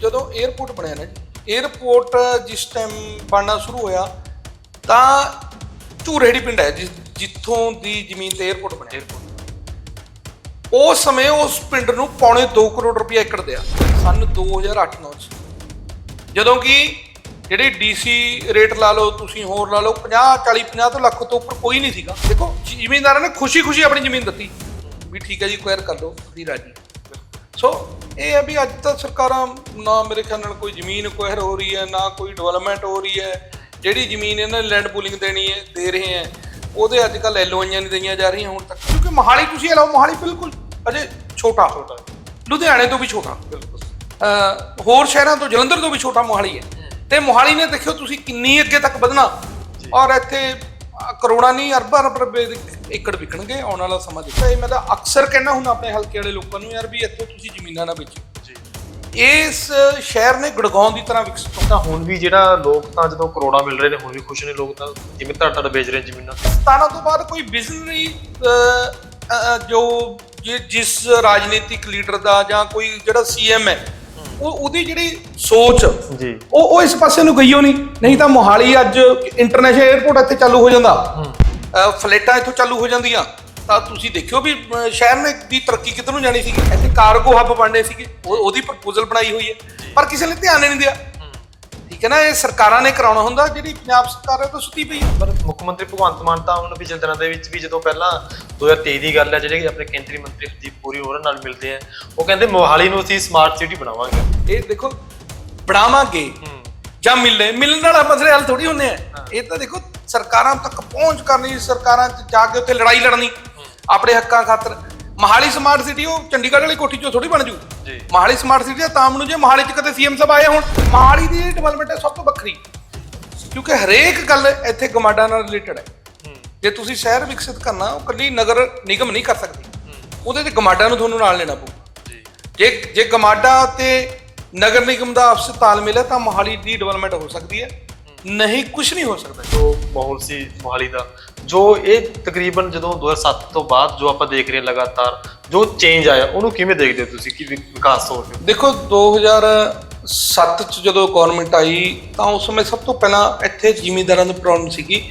ਜਦੋਂ 에어ਪੋਰਟ ਬਣਿਆ ਨਾ ਜੀ 에어ਪੋਰਟ ਜਿਸ ਟਾਈਮ ਬਣਨਾ ਸ਼ੁਰੂ ਹੋਇਆ, ਤਾਂ ਝੂਰੇੜੀ ਪਿੰਡ ਹੈ, ਜਿਸ- ਜਿੱਥੋਂ ਦੀ ਜ਼ਮੀਨ ਤੇ 에어ਪੋਰਟ ਬਣਿਆ। ਉਸ ਸਮੇਂ ਉਸ ਪਿੰਡ ਨੂੰ ਪੌਣੇ 2 ਕਰੋੜ ਰੁਪਏ ਏਕੜ ਦਿਆ। ਸਨ 2008-9 ਚ। ਜਦੋਂ ਕਿ ਜਿਹੜੀ ਡੀਸੀ ਰੇਟ ਲਾ ਲਓ, ਤੁਸੀਂ ਹੋਰ ਲਾ ਲਓ 50 40 50 ਤੋਂ ਲੱਖ ਤੋਂ ਉੱਪਰ ਕੋਈ ਨਹੀਂ ਸੀਗਾ। ਦੇਖੋ, ਜ਼ਮੀਨਦਾਰਾਂ ਨੇ ਖੁਸ਼ੀ-ਖੁਸ਼ੀ ਆਪਣੀ ਜ਼ਮੀਨ ਦਿੱਤੀ। ਵੀ ਠੀਕ ਹੈ ਜੀ ਕੁਇਰ ਕਰ ਲਓ ਅਸੀਂ ਰਾਜੀ। ਸੋ ਇਹ ਹੈ ਵੀ ਅੱਜ ਤਾਂ ਸਰਕਾਰਾਂ ਨਾ ਮੇਰੇ ਖਿਆਲ ਨਾਲ ਕੋਈ ਜ਼ਮੀਨ ਕੁਐਰ ਹੋ ਰਹੀ ਹੈ ਨਾ ਕੋਈ ਡਿਵੈਲਪਮੈਂਟ ਹੋ ਰਹੀ ਹੈ। ਜਿਹੜੀ ਜ਼ਮੀਨ ਇਹਨਾਂ ਨੇ ਲੈਂਡ ਪੂਲਿੰਗ ਦੇਣੀ ਹੈ ਦੇ ਰਹੇ ਹੈ ਉਹਦੇ ਅੱਜ ਕੱਲ ਐਲਓਆਈਆਂ ਨਹੀਂ ਦਈਆਂ ਜਾ ਰਹੀਆਂ ਹੁਣ ਤੱਕ। ਕਿਉਂਕਿ ਮੋਹਾਲੀ ਤੁਸੀਂ ਲਓ ਮੋਹਾਲੀ ਬਿਲਕੁਲ ਅਜੇ ਛੋਟਾ ਛੋਟਾ ਲੁਧਿਆਣੇ ਤੋਂ ਵੀ ਛੋਟਾ ਬਿਲਕੁਲ। ਹੋਰ ਸ਼ਹਿਰਾਂ ਤੋਂ ਜਲੰਧਰ ਤੋਂ ਵੀ ਛੋਟਾ ਮੋਹਾਲੀ ਹੈ। ਤੇ ਮੋਹਾਲੀ ਨੇ ਦੇਖਿਓ ਤੁਸੀਂ ਕਿੰਨੀ ਅੱਗੇ ਤੱਕ ਵਧਣਾ। ਔਰ ਇੱਥੇ ਕਰੋੜਾਂ ਨਹੀਂ ਅਰਬਾਂ ਅਰਬ ਰੁਪਏ ਦੇ ਏਕੜ ਵਿਕਣਗੇ ਆਉਣ ਵਾਲਾ ਸਮਾਂ ਦੇਖੋ। ਇਹ ਮੈਂ ਤਾਂ ਅਕਸਰ ਕਹਿੰਦਾ ਹੁਣ ਆਪਣੇ ਹਲਕੇ ਵਾਲੇ ਲੋਕਾਂ ਨੂੰ ਯਾਰ ਵੀ ਇੱਥੋਂ ਤੁਸੀਂ ਜ਼ਮੀਨਾਂ ਨਾ ਵੇਚੋ। ਇਸ ਸ਼ਹਿਰ ਨੇ ਗੜਗਾਉਂ ਦੀ ਤਰ੍ਹਾਂ ਵਿਕਸਿਤ ਹੋਣਾ ਤਾਂ ਹੁਣ ਵੀ ਜਿਹੜਾ ਲੋਕ ਤਾਂ ਜਦੋਂ ਕਰੋੜਾਂ ਮਿਲ ਰਹੇ ਨੇ ਹੁਣ ਵੀ ਖੁਸ਼ ਨੇ ਲੋਕ ਤਾਂ ਜਿਵੇਂ ਤੁਹਾਡਾ ਤੁਹਾਡਾ ਵੇਚ ਰਹੇ ਨੇ ਜ਼ਮੀਨਾਂ। 17 ਤੋਂ ਬਾਅਦ ਕੋਈ ਵਿਜ਼ਨਰੀ ਜੋ ਜਿ- ਜਿਸ ਰਾਜਨੀਤਿਕ ਲੀਡਰ ਦਾ ਜਾਂ ਕੋਈ ਜਿਹੜਾ ਸੀਐਮ ਹੈ ਉਹ ਉਹਦੀ ਜਿਹੜੀ ਸੋਚ ਜੀ। ਉਹ ਉਹ ਇਸ ਪਾਸੇ ਨੂੰ ਗਈਓ ਨਹੀਂ ਨਹੀਂ ਤਾਂ ਮੋਹਾਲੀ ਅੱਜ ਇੰਟਰਨੈਸ਼ਨਲ 에ਅਰਪੋਰਟ ਇੱਥੇ ਚਾਲੂ ਹੋ ਜਾਂਦਾ। ਅਹ ਫਲਾਈਟਾਂ ਇੱਥੋਂ ਚਾਲੂ ਹੋ ਜਾਂਦੀਆਂ। ਤਾਂ ਤੁਸੀਂ ਦੇਖਿਓ ਵੀ ਸ਼ਹਿਰ ਨੇ ਦੀ ਤਰੱਕੀ ਕਿੱਧਰ ਨੂੰ ਜਾਣੀ ਸੀਗੀ? ਇੱਥੇ ਕਾਰਗੋ ਹੱਬ ਬਣਨੇ ਸੀਗੇ। ਉਹ- ਉਹਦੀ ਪ੍ਰਪੋਜ਼ਲ ਬਣਾਈ ਹੋਈ ਹੈ। ਪਰ ਕਿਸੇ ਨੇ ਧਿਆਨ ਨਹੀਂ ਦਿਆ। ਠੀਕ ਹੈ ਨਾ ਇਹ ਸਰਕਾਰਾਂ ਨੇ ਕਰਾਉਣਾ ਹੁੰਦਾ ਜਿਹੜੀ ਪੰਜਾਬ ਸਰਕਾਰ ਹੈ ਤਾਂ ਸੁੱਤੀ ਪਈ ਹੈ। ਪਰ ਮੁੱਖ ਮੰਤਰੀ ਭਗਵੰਤ ਮਾਨ ਤਾਂ ਹੁਣ ਪਿਛਲੇ ਦਿਨਾਂ ਦੇ ਵਿੱਚ ਵੀ ਜਦੋਂ ਪਹਿਲਾਂ 2023 ਦੀ ਗੱਲ ਹੈ ਜਿਹੜੇ ਆਪਣੇ ਕੇਂਦਰੀ ਮੰਤਰੀ ਹਰਦੀਪ ਪੁਰੀ ਹੋਰਾਂ ਨਾਲ ਮਿਲਦੇ ਆ ਉਹ ਕਹਿੰਦੇ ਮੋਹਾਲੀ ਨੂੰ ਅਸੀਂ ਸਮਾਰਟ ਸਿਟੀ ਬਣਾਵਾਂਗੇ। ਇਹ ਦੇਖੋ ਬਣਾਵਾਂਗੇ ਜਾਂ ਮਿਲਣੇ ਮਿਲਣ ਵਾਲਾ ਮਸਲੇ ਹੱਲ ਥੋੜੀ ਹੁੰਦੇ ਆ। ਇਹ ਤਾਂ ਦੇਖੋ ਸਰਕਾਰਾਂ ਤੱਕ ਪਹੁੰਚ ਕਰਨੀ ਸਰਕਾਰਾਂ 'ਚ ਜਾ ਕੇ ਉੱਥੇ ਲੜਾਈ ਲੜਨੀ ਆਪਣੇ ਹੱਕਾਂ ਖਾਤਰ। ਮਹਾਲੀ ਸਮਾਰਟ ਸਿਟੀ ਉਹ ਚੰਡੀਗੜ੍ਹ ਵਾਲੀ ਕੋਠੀ 'ਚੋਂ ਥੋੜੀ ਬਣ ਜੂ। ਜੀ। ਮਹਾਲੀ ਸਮਾਰਟ ਸਿਟੀ ਦਾ ਤਾਂ ਨੂੰ ਜੇ ਮਹਾਲੀ 'ਚ ਕਦੇ ਸੀਐਮ ਸਾਹਿਬ ਆਏ ਹੁਣ ਮਹਾਲੀ ਦੀ ਡਿਵੈਲਪਮੈਂਟ ਹੈ ਸਭ ਤੋਂ ਵੱਖਰੀ। ਕਿਉਂਕਿ ਹਰੇਕ ਗੱਲ ਇੱਥੇ ਗਮਾਡਾ ਨਾਲ ਰਿਲੇਟਡ ਹੈ। ਜੇ ਤੁਸੀਂ ਸ਼ਹਿਰ ਵਿਕਸਿਤ ਕਰਨਾ ਉਹ ਕੱਲੀ ਨਗਰ ਨਿਗਮ ਨਹੀਂ ਕਰ ਸਕਦੀ। ਉਹਦੇ ਤੇ ਗਮਾਡਾ ਨੂੰ ਤੁਹਾਨੂੰ ਨਾਲ ਲੈਣਾ ਪਊ। ਜੇ। ਜੇ ਗਮਾਡਾ ਤੇ ਨਗਰ ਨਿਗਮ ਦਾ ਆਪਸ ਤਾਲਮੇਲ ਹੈ ਤਾਂ ਮੋਹਾਲੀ ਦੀ ਡਿਵੈਲਪਮੈਂਟ ਹੋ ਸਕਦੀ ਹੈ। ਨਹੀਂ ਕੁਝ ਨਹੀਂ ਹੋ ਸਕਦਾ। ਜੋ ਮਾਹੌਲ ਸੀ ਮੋਹਾਲੀ ਦਾ ਜੋ ਇਹ ਤਕਰੀਬਨ ਜਦੋਂ 2007 ਤੋਂ ਬਾਅਦ ਜੋ ਆਪਾਂ ਦੇਖ ਰਹੇ ਹਾਂ ਲਗਾਤਾਰ ਜੋ ਚੇਂਜ ਆਇਆ ਉਹਨੂੰ ਕਿਵੇਂ ਦੇਖਦੇ ਹੋ ਤੁਸੀਂ? ਕਿ ਵਿਕਾਸ ਹੋ ਰਿਹਾ? ਦੇਖੋ 2007 ਚ ਜਦੋਂ ਗਵਰਨਮੈਂਟ ਆਈ ਤਾਂ ਉਸ ਸਮੇਂ ਸਭ ਤੋਂ ਪਹਿਲਾਂ ਇੱਥੇ ਜ਼ਿਮੀਂਦਾਰਾਂ ਨੂੰ ਪ੍ਰੋਬਲਮ ਸੀਗੀ।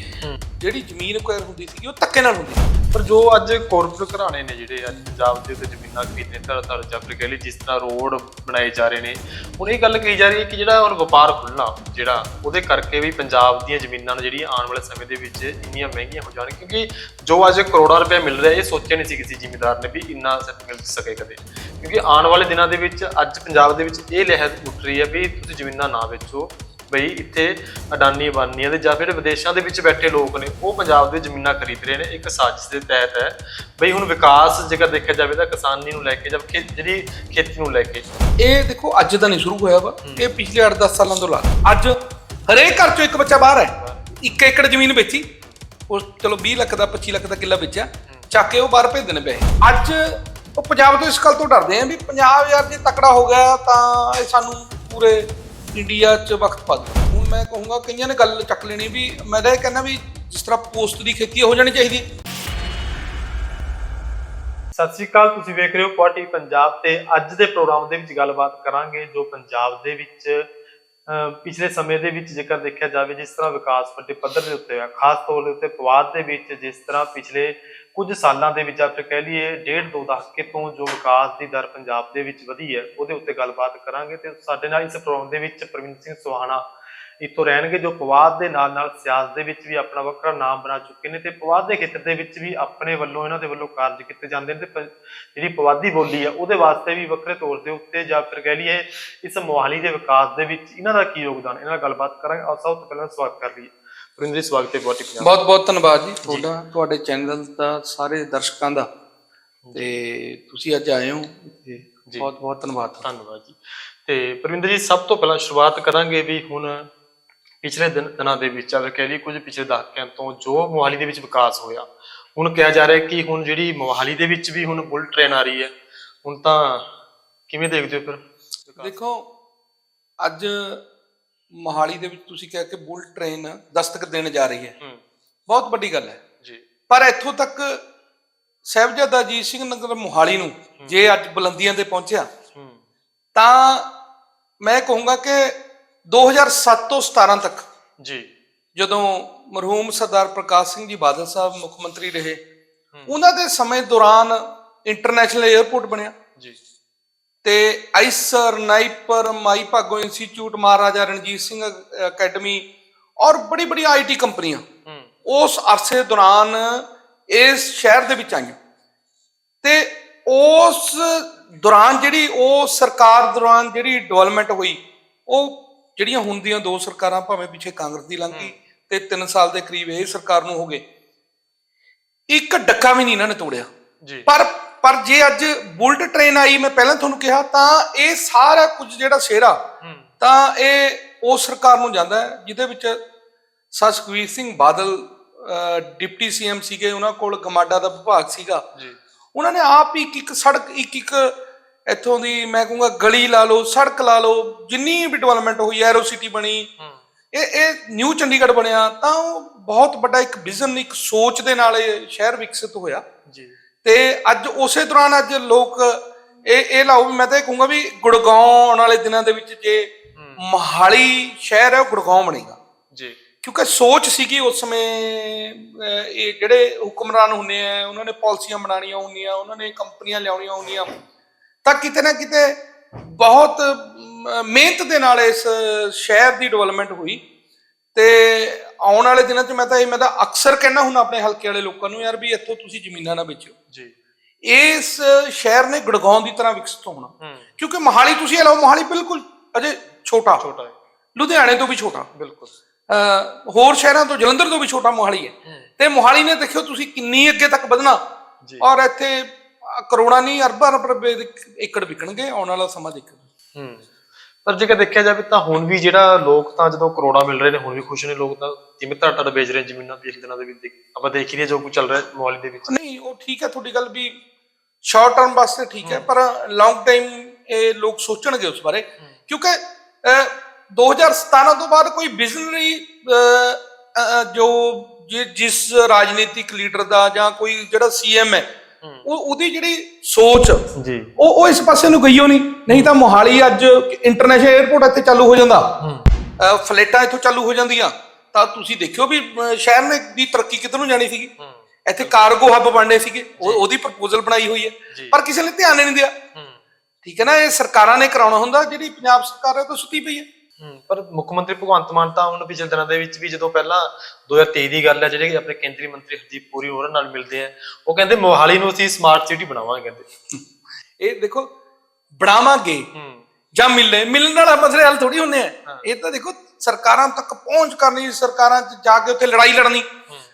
ਜਿਹੜੀ ਜ਼ਮੀਨ ਕੁਐਰ ਹੁੰਦੀ ਸੀਗੀ ਉਹ ਧੱਕੇ ਨਾਲ ਹੁੰਦੀ ਸੀ। ਪਰ ਜੋ ਅੱਜ ਕਾਰਪੋਰੇਟ ਘਰਾਣੇ ਨੇ ਜਿਹੜੇ ਅੱਜ ਪੰਜਾਬ ਦੇ ਉੱਤੇ ਜ਼ਮੀਨਾਂ ਖਰੀਦਦੇ ਧੜ ਧੜ ਜਾਂ ਫਿਰ ਕਹਿ ਲਈ, ਜਿਸ ਤਰ੍ਹਾਂ ਰੋਡ ਬਣਾਏ ਜਾ ਰਹੇ ਨੇ, ਹੁਣ ਇਹ ਗੱਲ ਕਹੀ ਜਾ ਰਹੀ ਹੈ ਕਿ ਜਿਹੜਾ ਹੁਣ ਵਪਾਰ ਖੁੱਲਣਾ ਜਿਹੜਾ ਉਹਦੇ ਕਰਕੇ ਵੀ ਪੰਜਾਬ ਦੀਆਂ ਜ਼ਮੀਨਾਂ ਨੇ ਜਿਹੜੀਆਂ ਆਉਣ ਵਾਲੇ ਸਮੇਂ ਦੇ ਵਿੱਚ ਇੰਨੀਆਂ ਮਹਿੰਗੀਆਂ ਹੋ ਜਾਣ, ਕਿਉਂਕਿ ਜੋ ਅੱਜ ਕਰੋੜਾਂ ਰੁਪਏ ਮਿਲ ਰਿਹਾ, ਇਹ ਸੋਚਿਆ ਨਹੀਂ ਸੀ ਕਿਸੇ ਜ਼ਿਮੀਂਦਾਰ ਨੇ ਵੀ ਇੰਨਾ ਸੱਚ ਮਿਲ ਸਕੇ ਕਦੇ। ਕਿਉਂਕਿ ਆਉਣ ਵਾਲੇ ਦਿਨਾਂ ਦੇ ਵਿੱਚ ਅੱਜ ਪੰਜਾਬ ਦੇ ਵਿੱਚ ਇਹ ਲਹਿਰ ਉੱਠ ਰਹੀ ਹੈ ਵੀ ਤੁਸੀਂ ਜ਼ਮੀਨਾਂ ਨਾ ਵੇਚੋ। ਬਈ ਇੱਥੇ ਅਡਾਨੀ ਬਾਨੀਆਂ ਦੇ ਜਾਂ ਫਿਰ ਵਿਦੇਸ਼ਾਂ ਦੇ ਵਿੱਚ ਬੈਠੇ ਲੋਕ ਨੇ ਉਹ ਪੰਜਾਬ ਦੇ ਜ਼ਮੀਨਾਂ ਖਰੀਦ ਰਹੇ ਨੇ ਇੱਕ ਸਾਜ਼ਿਸ਼ ਦੇ ਤਹਿਤ ਹੈ। ਬਈ ਹੁਣ ਵਿਕਾਸ ਜੇਕਰ ਦੇਖਿਆ ਜਾਵੇ ਤਾਂ ਕਿਸਾਨੀ ਨੂੰ ਲੈ ਕੇ ਜਾਂ ਜਿਹੜੀ ਖੇਤੀ ਨੂੰ ਲੈ ਕੇ। ਇਹ ਦੇਖੋ ਅੱਜ ਤਾਂ ਨਹੀਂ ਸ਼ੁਰੂ ਹੋਇਆ ਵਾ। ਇਹ ਪਿਛਲੇ 8-10 ਸਾਲਾਂ ਤੋਂ ਲਾ ਅੱਜ ਹਰੇਕ ਘਰ ਚੋਂ ਇੱਕ ਬੱਚਾ ਬਾਹਰ ਹੈ। ਇੱਕ ਏਕੜ ਜ਼ਮੀਨ ਵੇਚੀ। ਉਹ ਚਲੋ 20 ਲੱਖ ਦਾ 25 ਲੱਖ ਦਾ ਕਿੱਲਾ ਵੇਚਿਆ। ਚੱਕ ਕੇ ਉਹ ਬਾਹਰ ਭੇਜਦੇ ਨੇ ਪੈਸੇ। ਅੱਜ ਉਹ ਪੰਜਾਬ ਤੋਂ ਇਸ ਗੱਲ ਤੋਂ ਡਰਦੇ ਆ ਵੀ ਪੰਜਾਬ ਯਾਰ ਜੇ ਤਕੜਾ ਹੋ ਗਿਆ ਤਾਂ ਇਹ ਸਾਨੂੰ ਪੂਰੇ ਇੰਡੀਆ 'ਚ ਵਕਤ ਪਾ ਦੇ ਹੁਣ ਮੈਂ ਕਹੂੰਗਾ ਕਈਆਂ ਨੇ ਗੱਲ ਚੱਕ ਲੈਣੀ ਵੀ ਮੈਂ ਤਾਂ ਇਹ ਕਹਿੰਦਾ ਵੀ ਜਿਸ ਤਰ੍ਹਾਂ ਪੋਸਟ ਦੀ ਖੇਤੀ ਹੋ ਜਾਣੀ ਚਾਹੀਦੀ। ਸਤਿ ਸ਼੍ਰੀ ਅਕਾਲ, ਤੁਸੀਂ ਵੇਖ ਰਹੇ ਹੋ ਪਾਰਟੀ ਪੰਜਾਬ ਤੇ ਅੱਜ ਦੇ ਪ੍ਰੋਗਰਾਮ ਦੇ ਵਿੱਚ ਗੱਲਬਾਤ ਕਰਾਂਗੇ ਜੋ ਪੰਜਾਬ ਦੇ ਵਿੱਚ ਪਿਛਲੇ ਸਮੇਂ ਦੇ ਵਿੱਚ ਜੇਕਰ ਦੇਖਿਆ ਜਾਵੇ ਜਿਸ ਤਰ੍ਹਾਂ ਵਿਕਾਸ ਵੱਡੇ ਪੱਧਰ ਦੇ ਉੱਤੇ ਹੋਇਆ, ਖਾਸ ਤੌਰ ਦੇ ਉੱਤੇ ਪਵਾਦ ਦੇ ਵਿੱਚ ਜਿਸ ਤਰ੍ਹਾਂ ਪਿਛਲੇ ਕੁਝ ਸਾਲਾਂ ਦੇ ਵਿੱਚ ਆਪਾਂ ਕਹਿ ਲਈਏ, ਡੇਢ ਦੋ ਦਹਾਕੇ ਤੋਂ ਜੋ ਵਿਕਾਸ ਦੀ ਦਰ ਪੰਜਾਬ ਦੇ ਵਿੱਚ ਵਧੀ ਹੈ, ਉਹਦੇ ਉੱਤੇ ਗੱਲਬਾਤ ਕਰਾਂਗੇ ਤੇ ਸਾਡੇ ਨਾਲ ਇਸ ਪ੍ਰੋਗਰਾਮ ਦੇ ਵਿੱਚ ਪ੍ਰਵੀਨ ਸਿੰਘ ਸੁਹਾਣਾ ਇੱਥੋਂ ਰਹਿਣਗੇ, ਜੋ ਪਵਾਦ ਦੇ ਨਾਲ ਨਾਲ ਸਿਆਸਤ ਦੇ ਵਿੱਚ ਵੀ ਆਪਣਾ ਵੱਖਰਾ ਨਾਮ ਬਣਾ ਚੁੱਕੇ ਨੇ ਤੇ ਪਵਾਦ ਦੇ ਖੇਤਰ ਦੇ ਵਿੱਚ ਵੀ ਆਪਣੇ ਵੱਲੋਂ, ਇਹਨਾਂ ਦੇ ਵੱਲੋਂ ਕਾਰਜ ਕੀਤੇ ਜਾਂਦੇ ਨੇ ਤੇ ਪ- ਜਿਹੜੀ ਪਵਾਦੀ ਬੋਲੀ ਹੈ, ਉਹਦੇ ਵਾਸਤੇ ਵੀ ਵੱਖਰੇ ਤੌਰ ਦੇ ਉੱਤੇ ਜਾਂ ਫਿਰ ਕਹਿ ਲਈਏ, ਇਸ ਮੋਹਾਲੀ ਦੇ ਵਿਕਾਸ ਦੇ ਵਿੱਚ ਇਹਨਾਂ ਦਾ ਕੀ ਯੋਗਦਾਨ, ਇਹਨਾਂ ਨਾਲ ਗੱਲਬਾਤ ਕਰਾਂਗੇ। ਔਰ ਸਭ ਤੋਂ ਪਹਿਲਾਂ ਸਵਾਗਤ ਕਰ ਲਈਏ। ਪ੍ਰਿੰਦਰ ਜੀ ਸਵਾਗਤ ਹੈ ਹੀ ਪੰਜਾਬ ਬਹੁਤ ਬਹੁਤ ਧੰਨਵਾਦ ਜੀ। ਤੁਹਾਡਾ ਤੁਹਾਡੇ ਚੈਨਲ ਦਾ ਸਾਰੇ ਦਰਸ਼ਕਾਂ ਦਾ। ਤੇ ਤੁਸੀਂ ਅੱਜ ਆਏ ਹੋ ਤੇ। ਬਹੁਤ ਬਹੁਤ ਧੰਨਵਾਦ। ਧੰਨਵਾਦ ਜੀ। ਤੇ ਪਰਵਿੰਦਰ ਜੀ ਸਭ ਤੋਂ ਪਹਿਲਾਂ ਸ਼ੁਰੂਆਤ ਕਰਾਂਗੇ ਵੀ ਹੁਣ ਪਿਛਲੇ ਦਿਨ ਦਿਨਾਂ ਦੇ ਵਿੱਚ ਅਗਰ ਕਹਿ ਲਈ ਕੁਝ ਪਿਛਲੇ ਦਹਾਕਿਆਂ ਤੋਂ ਜੋ ਮੋਹਾਲੀ ਦੇ ਵਿੱਚ ਵਿਕਾਸ ਹੋਇਆ ਹੁਣ ਕਿਹਾ ਜਾ ਰਿਹਾ ਕਿ ਹੁਣ ਜਿਹੜੀ ਮੋਹਾਲੀ ਦੇ ਵਿੱਚ ਵੀ ਹੁਣ ਬੁਲਟ ਟ੍ਰੇਨ ਆ ਰਹੀ ਹੈ ਹੁਣ ਤਾਂ ਕਿਵੇਂ ਦੇਖਦੇ ਹੋ ਫਿਰ? ਦੇਖੋ ਅੱਜ ਮੋਹਾਲੀ ਦੇ ਵਿੱਚ ਤੁਸੀਂ ਕਹਿ ਕੇ ਬੁਲਟ ਟ੍ਰੇਨ ਦਸਤਕ ਦੇਣ ਜਾ ਰਹੀ ਹੈ। ਬਹੁਤ ਵੱਡੀ ਗੱਲ ਹੈ। ਜੀ। ਪਰ ਇੱਥੋਂ ਤੱਕ ਸਾਹਿਬਜ਼ਾਦਾ ਅਜੀਤ ਸਿੰਘ ਨਗਰ ਮੋਹਾਲੀ ਨੂੰ ਜੇ ਅੱਜ ਬੁਲੰਦੀਆਂ ਤੇ ਪਹੁੰਚਿਆ ਤਾਂ ਮੈਂ ਕਹੂੰਗਾ ਕਿ 2007 ਤੋਂ 17 ਤੱਕ ਜੀ। ਜਦੋਂ ਮਰਹੂਮ ਸਰਦਾਰ ਪ੍ਰਕਾਸ਼ ਸਿੰਘ ਜੀ ਬਾਦਲ ਸਾਹਿਬ ਮੁੱਖ ਮੰਤਰੀ ਰਹੇ ਉਹਨਾਂ ਦੇ ਸਮੇਂ ਦੌਰਾਨ ਇੰਟਰਨੈਸ਼ਨਲ 에ਅਰਪੋਰਟ ਬਣਿਆ। ਜੀ। ਤੇ IISER NIPER Mai Bhago institute Maharaja Ranjit Singh academy ਔਰ ਬੜੀ ਬੜੀ ਆਈਟੀ ਕੰਪਨੀਆਂ। ਉਸ ਅਰਸੇ ਦੌਰਾਨ ਇਸ ਸ਼ਹਿਰ ਦੇ ਵਿੱਚ ਆਈਆਂ। ਤੇ ਉਸ ਦੌਰਾਨ ਜਿਹੜੀ ਉਹ ਸਰਕਾਰ ਦੌਰਾਨ ਜਿਹੜੀ ਡਿਵੈਲਪਮੈਂਟ ਹੋਈ ਉਹ ਜਿਹੜੀਆਂ ਹੁੰਦੀਆਂ ਦੋ ਸਰਕਾਰਾਂ ਭਾਵੇਂ ਪਿੱਛੇ ਕਾਂਗਰਸ ਦੀ ਲੰਘੀ ਤੇ 3 ਸਾਲ ਦੇ ਕਰੀਬ ਇਹ ਸਰਕਾਰ ਨੂੰ ਹੋ ਗਏ। ਇੱਕ ਡੱਕਾ ਵੀ ਨਹੀਂ ਇਹਨਾਂ ਨੇ ਤੋੜਿਆ। ਜੀ। ਪਰ ਪਰ ਜੇ ਅੱਜ ਬੁਲਟ ਟ੍ਰੇਨ ਆਈ ਮੈਂ ਪਹਿਲਾਂ ਤੁਹਾਨੂੰ ਕਿਹਾ ਤਾਂ ਇਹ ਸਾਰਾ ਕੁਝ ਜਿਹੜਾ ਸ਼ੇਰਾ ਤਾਂ ਇਹ ਉਸ ਸਰਕਾਰ ਨੂੰ ਜਾਂਦਾ ਹੈ ਜਿਹਦੇ ਵਿੱਚ ਸਤਿਗੁਰੂ ਸਿੰਘ ਬਾਦਲ ਡਿਪਟੀ ਸੀਐਮ ਸੀਗੇ ਉਹਨਾਂ ਕੋਲ ਗਮਾਡਾ ਦਾ ਵਿਭਾਗ ਸੀਗਾ। ਜੀ। ਉਹਨਾਂ ਨੇ ਆਪ ਹੀ ਇੱਕ ਇੱਕ ਸੜਕ ਇੱਕ ਇੱਕ ਇੱਥੋਂ ਦੀ ਮੈਂ ਕਹੂੰਗਾ ਗਲੀ ਲਾ ਲਓ ਸੜਕ ਲਾ ਲਓ ਜਿੰਨੀ ਵੀ ਡਿਵੈਲਪਮੈਂਟ ਹੋਈ ਐਰੋ ਸਿਟੀ ਬਣੀ ਇਹ ਇਹ ਨਿਊ ਚੰਡੀਗੜ੍ਹ ਬਣਿਆ ਤਾਂ ਉਹ ਬਹੁਤ ਵੱਡਾ ਇੱਕ ਵਿਜ਼ਨ ਇੱਕ ਸੋਚ ਦੇ ਨਾਲ ਇਹ ਸ਼ਹਿਰ ਵਿਕਸਿਤ ਹੋਇਆ। ਜੀ। ਤੇ ਅੱਜ ਉਸੇ ਦੌਰਾਨ ਅੱਜ ਲੋਕ ਇਹ ਇਹ ਲਾਓ ਵੀ ਮੈਂ ਤਾਂ ਇਹ ਕਹੂੰਗਾ ਵੀ ਗੁੜਗਾਉਂ ਆਉਣ ਵਾਲੇ ਦਿਨਾਂ ਦੇ ਵਿੱਚ ਜੇ ਮਹਾਲੀ ਸ਼ਹਿਰ ਹੈ ਉਹ ਗੁੜਗਾਉਂ ਬਣੇਗਾ। ਜੀ। ਕਿਉਂਕਿ ਸੋਚ ਸੀਗੀ ਉਸ ਸਮੇਂ ਇਹ ਜਿਹੜੇ ਹੁਕਮਰਾਨ ਹੁੰਦੇ ਆ ਉਹਨਾਂ ਨੇ ਪਾਲਿਸੀਆਂ ਬਣਾਉਣੀਆਂ ਹੁੰਦੀਆਂ ਉਹਨਾਂ ਨੇ ਕੰਪਨੀਆਂ ਲਿਆਉਣੀਆਂ ਹੁੰਦੀਆਂ। ਤਾਂ ਕਿਤੇ ਨਾ ਕਿਤੇ ਬਹੁਤ ਮਿਹਨਤ ਦੇ ਨਾਲ ਇਸ ਸ਼ਹਿਰ ਦੀ ਡਿਵੈਲਪਮੈਂਟ ਹੋਈ। ਤੇ ਆਉਣ ਵਾਲੇ ਦਿਨਾਂ 'ਚ ਮੈਂ ਤਾਂ ਇਹ ਮੈਂ ਤਾਂ ਅਕਸਰ ਕਹਿਣਾ ਹੁੰਦਾ ਆਪਣੇ ਹਲਕੇ ਵਾਲੇ ਲੋਕਾਂ ਨੂੰ ਯਾਰ ਵੀ ਇੱਥੋਂ ਤੁਸੀਂ ਜ਼ਮੀਨਾਂ ਨਾ ਵੇਚੋ ਜੀ। ਇਸ ਸ਼ਹਿਰ ਨੇ ਗੜਗਾਉਂ ਦੀ ਤਰ੍ਹਾਂ ਵਿਕਸਿਤ ਹੋਣਾ। ਕਿਉਂਕਿ ਮੋਹਾਲੀ ਤੁਸੀਂ ਲਓ ਮੋਹਾਲੀ ਬਿਲਕੁਲ ਅਜੇ ਛੋਟਾ। ਛੋਟਾ ਹੈ। ਲੁਧਿਆਣੇ ਤੋਂ ਵੀ ਛੋਟਾ। ਬਿਲਕੁਲ। ਹੋਰ ਸ਼ਹਿਰਾਂ ਤੋਂ ਜਲੰਧਰ ਤੋਂ ਵੀ ਛੋਟਾ ਮੋਹਾਲੀ ਹੈ। ਤੇ ਮੋਹਾਲੀ ਨੇ ਦੇਖਿਓ ਤੁਸੀਂ ਕਿੰਨੀ ਅੱਗੇ ਤੱਕ ਵਧਣਾ। ਜੀ। ਔਰ ਇੱਥੇ ਕਰੋੜਾਂ ਨਹੀਂ ਅਰਬਾਂ ਰੁਪਏ ਦੇ ਏਕੜ ਵਿਕਣਗੇ ਆਉਣ ਵਾਲਾ ਸਮਾਂ ਦੇਖੋ ਹੂੰ। ਪਰ ਜੇਕਰ ਦੇਖਿਆ ਜਾਵੇ ਤਾਂ ਹੁਣ ਵੀ ਜਿਹੜਾ ਲੋਕ ਤਾਂ ਜਦੋਂ ਕਰੋੜਾ ਮਿਲ ਰਹੇ ਨੇ ਹੁਣ ਵੀ ਖੁਸ਼ ਨੇ ਲੋਕ ਤਾਂ ਜਿਵੇਂ ਤੁਹਾਡਾ ਤੁਹਾਡਾ ਵੇਚ ਰਹੇ ਜ਼ਮੀਨਾਂ ਪਿਛਲੇ ਦਿਨਾਂ ਦੇ ਵਿੱਚ ਆਪਾਂ ਦੇਖ ਹੀ ਰਹੇ ਜੋ ਕੁਝ ਚੱਲ ਰਿਹਾ ਮੋਹਾਲੀ ਦੇ ਵਿੱਚ। ਨਹੀਂ ਉਹ ਠੀਕ ਹੈ ਤੁਹਾਡੀ ਗੱਲ ਵੀ ਸ਼ਾਰਟ ਟਰਮ ਵਾਸਤੇ ਠੀਕ ਹੈ ਪਰ ਲੌਂਗ ਟਾਈਮ ਇਹ ਲੋਕ ਸੋਚਣਗੇ ਉਸ ਬਾਰੇ। ਕਿਉਂਕਿ ਅਹ, 2017 ਤੋਂ ਬਾਅਦ ਕੋਈ ਵਿਜ਼ਨਰੀ ਜੋ ਜਿ- ਜਿਸ ਰਾਜਨੀਤਿਕ ਲੀਡਰ ਦਾ ਜਾਂ ਕੋਈ ਜਿਹੜਾ ਸੀਐਮ ਹੈ ਉਹ ਉਹਦੀ ਜਿਹੜੀ ਸੋਚ ਜੀ। ਉਹ ਉਹ ਇਸ ਪਾਸੇ ਨੂੰ ਗਈਓ ਨਹੀਂ ਨਹੀਂ ਤਾਂ ਮੋਹਾਲੀ ਅੱਜ ਇੰਟਰਨੈਸ਼ਨਲ 에ਅਰਪੋਰਟ ਇੱਥੇ ਚਾਲੂ ਹੋ ਜਾਂਦਾ। ਅਹ ਫਲਾਈਟਾਂ ਇੱਥੋਂ ਚਾਲੂ ਹੋ ਜਾਂਦੀਆਂ। ਤਾਂ ਤੁਸੀਂ ਦੇਖਿਓ ਵੀ ਸ਼ਹਿਰ ਨੇ ਦੀ ਤਰੱਕੀ ਕਿੱਧਰ ਨੂੰ ਜਾਣੀ ਸੀਗੀ? ਇੱਥੇ ਕਾਰਗੋ ਹੱਬ ਬਣਨੇ ਸੀਗੇ। ਉਹ ਉਹਦੀ ਪ੍ਰਪੋਜ਼ਲ ਬਣਾਈ ਹੋਈ ਹੈ। ਪਰ ਕਿਸੇ ਨੇ ਧਿਆਨ ਹੀ ਨਹੀਂ ਦਿਆ। ਠੀਕ ਹੈ ਨਾ ਇਹ ਸਰਕਾਰਾਂ ਨੇ ਕਰਾਉਣਾ ਹੁੰਦਾ। ਜਿਹੜੀ ਪੰਜਾਬ ਸਰਕਾਰ ਹੈ ਤਾਂ ਸੁੱਤੀ ਪਈ ਹੈ। ਹਮ, ਪਰ ਮੁੱਖ ਮੰਤਰੀ ਭਗਵੰਤ ਮਾਨ ਤਾਂ ਹੁਣ ਪਿਛਲੇ ਦਿਨਾਂ ਦੇ ਵਿੱਚ ਵੀ ਜਦੋਂ ਪਹਿਲਾਂ 2023 ਦੀ ਗੱਲ ਹੈ ਜਿਹੜੇ ਆਪਣੇ ਕੇਂਦਰੀ ਮੰਤਰੀ ਹਰਦੀਪ ਪੁਰੀ ਹੋਰਾਂ ਨਾਲ ਮਿਲਦੇ ਆ ਉਹ ਕਹਿੰਦੇ ਮੋਹਾਲੀ ਨੂੰ ਅਸੀਂ ਸਮਾਰਟ ਸਿਟੀ ਬਣਾਵਾਂਗੇ ਕਹਿੰਦੇ। ਇਹ ਦੇਖੋ ਬਣਾਵਾਂਗੇ ਹੂੰ। ਜਾਂ ਮਿਲਨੇ ਮਿਲਣ ਵਾਲਾ ਮਸਲੇ ਹੱਲ ਥੋੜੀ ਹੁੰਦੇ ਆ। ਇਹ ਤਾਂ ਦੇਖੋ ਸਰਕਾਰਾਂ ਤੱਕ ਪਹੁੰਚ ਕਰਨੀ ਸਰਕਾਰਾਂ 'ਚ ਜਾ ਕੇ ਉੱਥੇ ਲੜਾਈ ਲੜਨੀ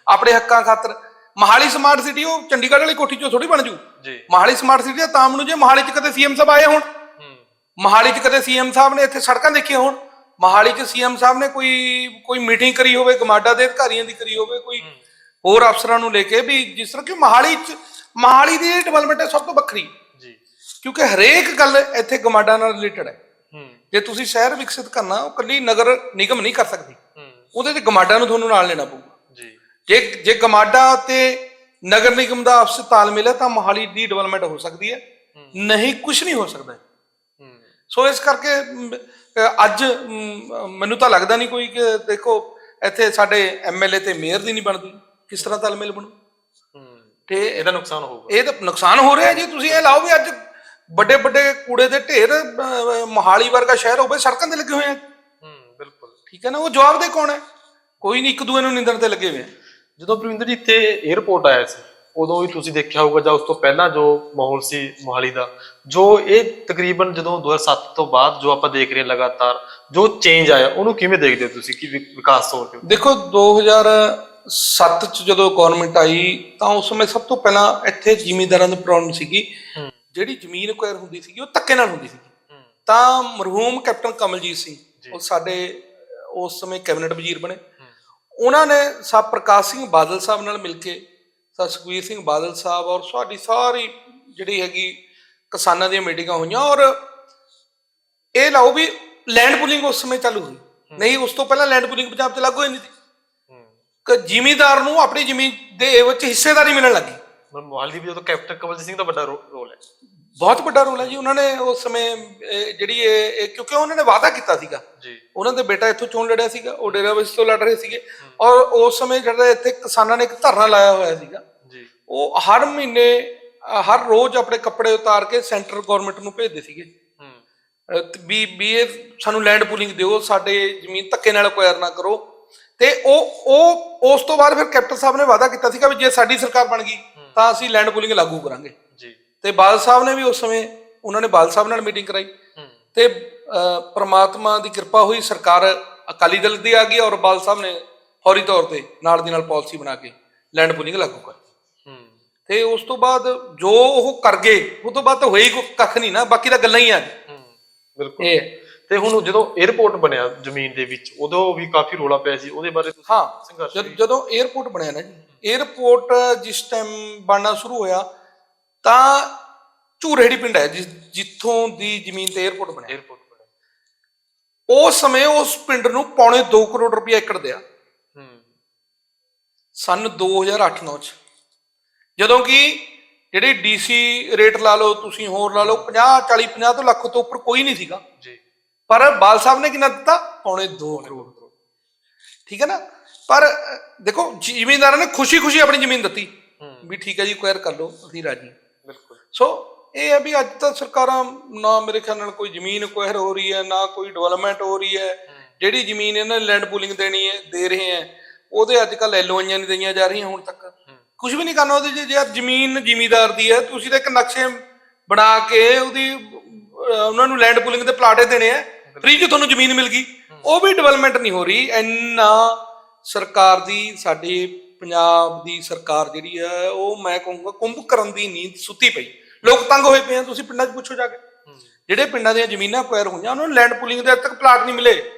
ਆਪਣੇ ਹੱਕਾਂ ਖਾਤਰ। ਮਹਾਲੀ ਸਮਾਰਟ ਸਿਟੀ ਉਹ ਚੰਡੀਗੜ੍ਹ ਵਾਲੀ ਕੋਠੀ 'ਚੋਂ ਥੋੜੀ ਬਣ ਜੂ। ਜੀ। ਮਹਾਲੀ ਸਮਾਰਟ ਸਿਟੀ ਦਾ ਤਾਂ ਬਣੂ ਜੇ ਮਹਾਲੀ 'ਚ ਕਦੇ ਸੀਐਮ ਸਾਹਿਬ ਆਏ ਹੋਣ। ਹੂੰ। ਮਹਾਲੀ 'ਚ ਕਦੇ ਸੀਐਮ ਸਾਹਿਬ ਨੇ ਇੱਥੇ ਸੜਕਾਂ ਦੇਖੀਆਂ ਹੋਣ। ਮਹਾਲੀ 'ਚ ਸੀਐਮ ਸਾਹਿਬ ਨੇ ਕੋਈ ਕੋਈ ਮੀਟਿੰਗ ਕਰੀ ਹੋਵੇ ਗਮਾਡਾ ਦੇ ਅਧਿਕਾਰੀਆਂ ਦੀ ਕਰੀ ਹੋਵੇ ਕੋਈ ਹੋਰ ਅਫਸਰਾਂ ਨੂੰ ਲੈ ਕੇ ਵੀ ਜਿਸ ਤਰ੍ਹਾਂ ਕਿ ਮਹਾਲੀ 'ਚ ਮਹਾਲੀ ਦੀ ਡਿਵੈਲਪਮੈਂਟ ਹੈ ਸਭ ਤੋਂ ਵੱਖਰੀ। ਜੀ। ਕਿਉਂਕਿ ਹਰੇਕ ਗੱਲ ਇੱਥੇ ਗਮਾਡਾ ਨਾਲ ਰਿਲੇਟਡ ਹੈ। ਜੇ ਤੁਸੀਂ ਸ਼ਹਿਰ ਵਿਕਸਿਤ ਕਰਨਾ ਉਹ ਕੱਲੀ ਨਗਰ ਨਿਗਮ ਨਹੀਂ ਕਰ ਸਕਦੀ। ਉਹਦੇ 'ਚ ਗਮਾਡਾ ਨੂੰ ਤੁਹਾਨੂੰ ਨਾਲ ਲੈਣਾ ਪਊਗਾ। ਜੀ। ਜੇ ਜੇ ਗਮਾਡਾ ਤੇ ਨਗਰ ਨਿਗਮ ਦਾ ਆਪਸ ਤਾਲਮੇਲ ਹੈ ਤਾਂ ਮੋਹਾਲੀ ਦੀ ਡਿਵੈਲਪਮੈਂਟ ਹੋ ਸਕਦੀ ਹੈ। ਨਹੀਂ ਕੁਝ ਨਹੀਂ ਹੋ ਸਕਦਾ। ਸੋ ਇਸ ਕਰਕੇ ਅੱਜ ਮੈਨੂੰ ਤਾਂ ਲੱਗਦਾ ਨਹੀਂ ਕੋਈ ਕਿ ਦੇਖੋ ਇੱਥੇ ਸਾਡੇ ਐਮਐਲਏ ਤੇ ਮੇਅਰ ਦੀ ਨਹੀਂ ਬਣਦੀ। ਕਿਸ ਤਰ੍ਹਾਂ ਤਾਲਮੇਲ ਬਣੂ? ਤੇ ਇਹਦਾ ਨੁਕਸਾਨ ਹੋਊਗਾ। ਇਹ ਤਾਂ ਨੁਕਸਾਨ ਹੋ ਰਿਹਾ ਜੀ। ਤੁਸੀਂ ਇਹ ਲਾਓ ਵੀ ਅੱਜ ਵੱਡੇ ਵੱਡੇ ਕੂੜੇ ਦੇ ਢੇਰ ਮੋਹਾਲੀ ਵਰਗਾ ਸ਼ਹਿਰ ਹੋਵੇ ਸੜਕਾਂ ਤੇ ਲੱਗੇ ਹੋਏ ਆ। ਹੂੰ ਬਿਲਕੁਲ। ਠੀਕ ਹੈ ਨਾ? ਉਹ ਜਵਾਬ ਦੇ ਕੌਣ ਹੈ? ਕੋਈ ਨਹੀਂ ਇੱਕ ਦੂਏ ਨੂੰ ਨਿੰਦਣ ਤੇ ਲੱਗੇ ਹੋਏ ਆ। ਜਦੋਂ ਪ੍ਰਵਿੰਦਰ ਜੀ ਇੱਥੇ 에ਅਰਪੋਰਟ ਆਇਆ ਸੀ ਉਦੋਂ ਵੀ ਤੁਸੀਂ ਦੇਖਿਆ ਹੋਊਗਾ ਜਾਂ ਉਸ ਤੋਂ ਪਹਿਲਾਂ ਜੋ ਮਾਹੌਲ ਸੀ ਮੋਹਾਲੀ ਦਾ ਜੋ ਇਹ ਤਕਰੀਬਨ ਜਦੋਂ 2007 ਤੋਂ ਬਾਅਦ ਜੋ ਆਪਾਂ ਦੇਖ ਰਹੇ ਹਾਂ ਲਗਾਤਾਰ ਜੋ ਚੇਂਜ ਆਇਆ ਉਹਨੂੰ ਕਿਵੇਂ ਦੇਖਦੇ ਹੋ ਤੁਸੀਂ? ਕਿ ਵਿਕਾਸ ਤੌਰ ਤੇ ਦੇਖੋ 2007 ਚ ਜਦੋਂ ਗਵਰਨਮੈਂਟ ਆਈ ਤਾਂ ਉਸ ਸਮੇਂ ਸਭ ਤੋਂ ਪਹਿਲਾਂ ਇੱਥੇ ਜ਼ਿਮੀਂਦਾਰਾਂ ਦੀ ਪ੍ਰੋਬਲਮ ਸੀਗੀ। ਹੂੰ। ਜਿਹੜੀ ਜ਼ਮੀਨ ਐਕਵਾਇਰ ਹੁੰਦੀ ਸੀਗੀ ਉਹ ਧੱਕੇ ਨਾਲ ਹੁੰਦੀ ਸੀਗੀ। ਹੂੰ। ਤਾਂ ਮਰਹੂਮ ਕੈਪਟਨ ਕਮਲਜੀਤ ਸਿੰਘ। ਉਹ ਸਾਡੇ ਉਸ ਸਮੇਂ ਕੈਬਨਿਟ ਵਜ਼ੀਰ ਬਣੇ। ਉਹਨਾਂ ਨੇ ਸਾਹਿਬ ਪ੍ਰਕਾਸ਼ ਸਿੰਘ ਬਾਦਲ ਸਾਹਿਬ ਨਾਲ ਮਿਲ ਕੇ ਸਰ ਸੁਖਬੀਰ ਸਿੰਘ ਬਾਦਲ ਸਾਹਿਬ ਔਰ ਸਾਡੀ ਸਾਰੀ ਜਿਹੜੀ ਹੈਗੀ ਕਿਸਾਨਾਂ ਦੀਆਂ ਮੀਟਿੰਗਾਂ ਹੋਈਆਂ ਔਰ ਇਹ ਲਾਓ ਵੀ ਲੈਂਡ ਪੂਲਿੰਗ ਉਸ ਸਮੇਂ ਚਾਲੂ ਹੋਈ ਨਹੀਂ ਉਸ ਤੋਂ ਪਹਿਲਾਂ ਲੈਂਡ ਪੂਲਿੰਗ ਪੰਜਾਬ 'ਚ ਲਾਗੂ ਹੋਈ ਨਹੀਂ ਸੀ। ਹੂੰ। ਕਿ ਜ਼ਿਮੀਂਦਾਰ ਨੂੰ ਆਪਣੀ ਜ਼ਮੀਨ ਦੇ ਵਿੱਚ ਹਿੱਸੇਦਾਰੀ ਮਿਲਣ ਲੱਗੀ। ਮੋਹਾਲੀ ਵੀ ਜਦੋਂ ਕੈਪਟਨ ਕਮਲਜੀਤ ਸਿੰਘ ਦਾ ਵੱਡਾ ਰੋਲ ਹੈ। ਬਹੁਤ ਵੱਡਾ ਰੋਲ ਹੈ ਜੀ। ਉਹਨਾਂ ਨੇ ਉਸ ਸਮੇਂ ਜਿਹੜੀ ਇਹ ਕਿਉਂਕਿ ਉਹਨਾਂ ਨੇ ਵਾਅਦਾ ਕੀਤਾ ਸੀਗਾ। ਜੀ। ਉਹਨਾਂ ਦੇ ਬੇਟਾ ਇੱਥੋਂ ਚੋਣ ਲੜਿਆ ਸੀਗਾ। ਉਹ ਡੇਰਾ ਵਿੱਚ ਤੋਂ ਲੜ ਰਹੇ ਸੀਗੇ। ਔਰ ਉਸ ਸਮੇਂ ਜਿਹੜਾ ਇੱਥੇ ਕਿਸਾਨਾਂ ਨੇ ਇੱਕ ਧਰਨਾ ਲਾਇਆ ਹੋਇਆ ਸੀਗਾ। ਉਹ ਹਰ ਮਹੀਨੇ ਹਰ ਰੋਜ਼ ਆਪਣੇ ਕੱਪੜੇ ਉਤਾਰ ਕੇ ਸੈਂਟਰ ਗਵਰਨਮੈਂਟ ਨੂੰ ਭੇਜਦੇ ਸੀਗੇ। ਵੀ ਵੀ ਇਹ ਸਾਨੂੰ ਲੈਂਡ ਪੂਲਿੰਗ ਦਿਓ ਸਾਡੇ ਜ਼ਮੀਨ ਧੱਕੇ ਨਾਲ ਅਕਵਾਇਰ ਨਾ ਕਰੋ। ਤੇ ਉਹ ਉਹ ਉਸ ਤੋਂ ਬਾਅਦ ਫਿਰ ਕੈਪਟਨ ਸਾਹਿਬ ਨੇ ਵਾਅਦਾ ਕੀਤਾ ਸੀਗਾ ਵੀ ਜੇ ਸਾਡੀ ਸਰਕਾਰ ਬਣ ਗਈ ਤਾਂ ਅਸੀਂ ਲੈਂਡ ਪੂਲਿੰਗ ਲਾਗੂ ਕਰਾਂਗੇ। ਜੀ। ਤੇ ਬਾਦਲ ਸਾਹਿਬ ਨੇ ਵੀ ਉਸ ਸਮੇਂ ਉਹਨਾਂ ਨੇ ਬਾਦਲ ਸਾਹਿਬ ਨਾਲ ਮੀਟਿੰਗ ਕਰਾਈ। ਤੇ ਪ੍ਰਮਾਤਮਾ ਦੀ ਕਿਰਪਾ ਹੋਈ ਸਰਕਾਰ ਅਕਾਲੀ ਦਲ ਦੀ ਆ ਗਈ ਔਰ ਬਾਦਲ ਸਾਹਿਬ ਨੇ ਫੌਰੀ ਤੌਰ ਤੇ ਨਾਲ ਦੀ ਨਾਲ ਪਾਲਿਸੀ ਬਣਾ ਕੇ ਲੈਂਡ ਪੂਲਿੰਗ ਲਾਗੂ ਕਰ ਤੇ ਉਸ ਤੋਂ ਬਾਅਦ ਜੋ ਉਹ ਕਰ ਗਏ ਉਹ ਤੋਂ ਬਾਅਦ ਤਾਂ ਹੋਈ ਕੁ- ਕੱਖ ਨਹੀਂ ਨਾ ਬਾਕੀ ਤਾਂ ਗੱਲਾਂ ਹੀ ਆ ਜੀ। ਬਿਲਕੁਲ। ਇਹ ਤੇ ਹੁਣ ਜਦੋਂ 에어ਪੋਰਟ ਬਣਿਆ ਜ਼ਮੀਨ ਦੇ ਵਿੱਚ ਉਦੋਂ ਵੀ ਕਾਫੀ ਰੋਲਾ ਪਿਆ ਸੀ ਉਹਦੇ ਬਾਰੇ ਹਾਂ ਸੰਘਰਸ਼ ਜਦੋਂ 에어ਪੋਰਟ ਬਣਿਆ ਨਾ 에어ਪੋਰਟ ਜਿਸ ਟਾਈਮ ਬਣਨਾ ਸ਼ੁਰੂ ਹੋਇਆ ਤਾਂ ਝੂਰੇੜੀ ਪਿੰਡ ਹੈ ਜਿਸ ਜਿੱਥੋਂ ਦੀ ਜ਼ਮੀਨ ਤੇ 에어ਪੋਰਟ ਬਣਿਆ। 에어ਪੋਰਟ ਬਣਿਆ। ਉਸ ਸਮੇਂ ਉਸ ਪਿੰਡ ਨੂੰ ਪੌਣੇ 2 ਕਰੋੜ ਰੁਪਏ ਏਕੜ ਦਿਆ। ਹੂੰ। ਸਨ 2008-9 ਚ। ਜਦੋਂ ਕਿ ਜਿਹੜੀ ਡੀਸੀ ਰੇਟ ਲਾ ਲਓ ਤੁਸੀਂ ਹੋਰ ਲਾ ਲਓ 50 40 50 ਤੋਂ ਲੱਖ ਤੋਂ ਉੱਪਰ ਕੋਈ ਨਹੀਂ ਸੀਗਾ। ਜੀ। ਪਰ ਬਾਲ ਸਾਹਿਬ ਨੇ ਕਿੰਨਾ ਦਿੱਤਾ? ਪੌਣੇ 2 ਕਰੋੜ ਠੀਕ ਹੈ ਨਾ? ਪਰ ਦੇਖੋ ਜ਼ਿਮੀਂਦਾਰਾਂ ਨੇ ਖੁਸ਼ੀ-ਖੁਸ਼ੀ ਆਪਣੀ ਜ਼ਮੀਨ ਦਿੱਤੀ। ਵੀ ਠੀਕ ਹੈ ਜੀ ਕੁਐਰ ਕਰ ਲਓ ਅਸੀਂ ਰਾਜੀ ਬਿਲਕੁਲ। ਸੋ ਇਹ ਹੈ ਵੀ ਅੱਜ ਤਾਂ ਸਰਕਾਰਾਂ ਨਾ ਮੇਰੇ ਖਿਆਲ ਨਾਲ ਕੋਈ ਜ਼ਮੀਨ ਕੁਐਰ ਹੋ ਰਹੀ ਹੈ ਨਾ ਕੋਈ ਡਿਵੈਲਪਮੈਂਟ ਹੋ ਰਹੀ ਹੈ। ਜਿਹੜੀ ਜ਼ਮੀਨ ਇਹਨਾਂ ਨੇ ਲੈਂਡ ਪੂਲਿੰਗ ਦੇਣੀ ਹੈ ਦੇ ਰਹੇ ਹੈ ਉਹਦੇ ਅੱਜ ਕੱਲ ਐਲਓਆਈਆਂ ਨਹੀਂ ਦਈਆਂ ਜਾ ਰਹੀਆਂ ਹੁਣ ਤੱਕ। ਕੁਝ ਵੀ ਨਹੀਂ ਕਰਨਾ ਉਹਦੇ 'ਚ ਜੇ ਜ਼ਮੀਨ ਜ਼ਿਮੀਦਾਰ ਦੀ ਹੈ ਤੁਸੀਂ ਤਾਂ ਇੱਕ ਨਕਸ਼ੇ ਬਣਾ ਕੇ ਉਹਦੀ ਅਹ, ਉਹਨਾਂ ਨੂੰ ਲੈਂਡ ਪੂਲਿੰਗ ਦੇ ਪਲਾਟੇ ਦੇਣੇ ਆ। ਫ੍ਰੀ 'ਚ ਤੁਹਾਨੂੰ ਜ਼ਮੀਨ ਮਿਲ ਗਈ। ਉਹ ਵੀ ਡਿਵੈਲਪਮੈਂਟ ਨਹੀਂ ਹੋ ਰਹੀ। ਇੰਨਾ ਸਰਕਾਰ ਦੀ ਸਾਡੀ ਪੰਜਾਬ ਦੀ ਸਰਕਾਰ ਜਿਹੜੀ ਹੈ ਉਹ ਮੈਂ ਕਹੂੰਗਾ ਕੁੰਭ ਕਰਨ ਦੀ ਨੀਂਦ ਸੁੱਤੀ ਪਈ। ਲੋਕ ਤੰਗ ਹੋਏ ਪਏ ਆ ਤੁਸੀਂ ਪਿੰਡਾਂ 'ਚ ਪੁੱਛੋ ਜਾ ਕੇ। ਜਿਹੜੇ ਪਿੰਡਾਂ ਦੀਆਂ ਜ਼ਮੀਨਾਂ ਅਕਵਾਇਰ ਹੋਈਆਂ ਉਹਨਾਂ ਨੂੰ ਲੈਂਡ ਪੂਲਿੰਗ ਦੇ ਅੱਜ ਤੱਕ ਪਲਾਟ ਨਹੀਂ ਮਿਲੇ।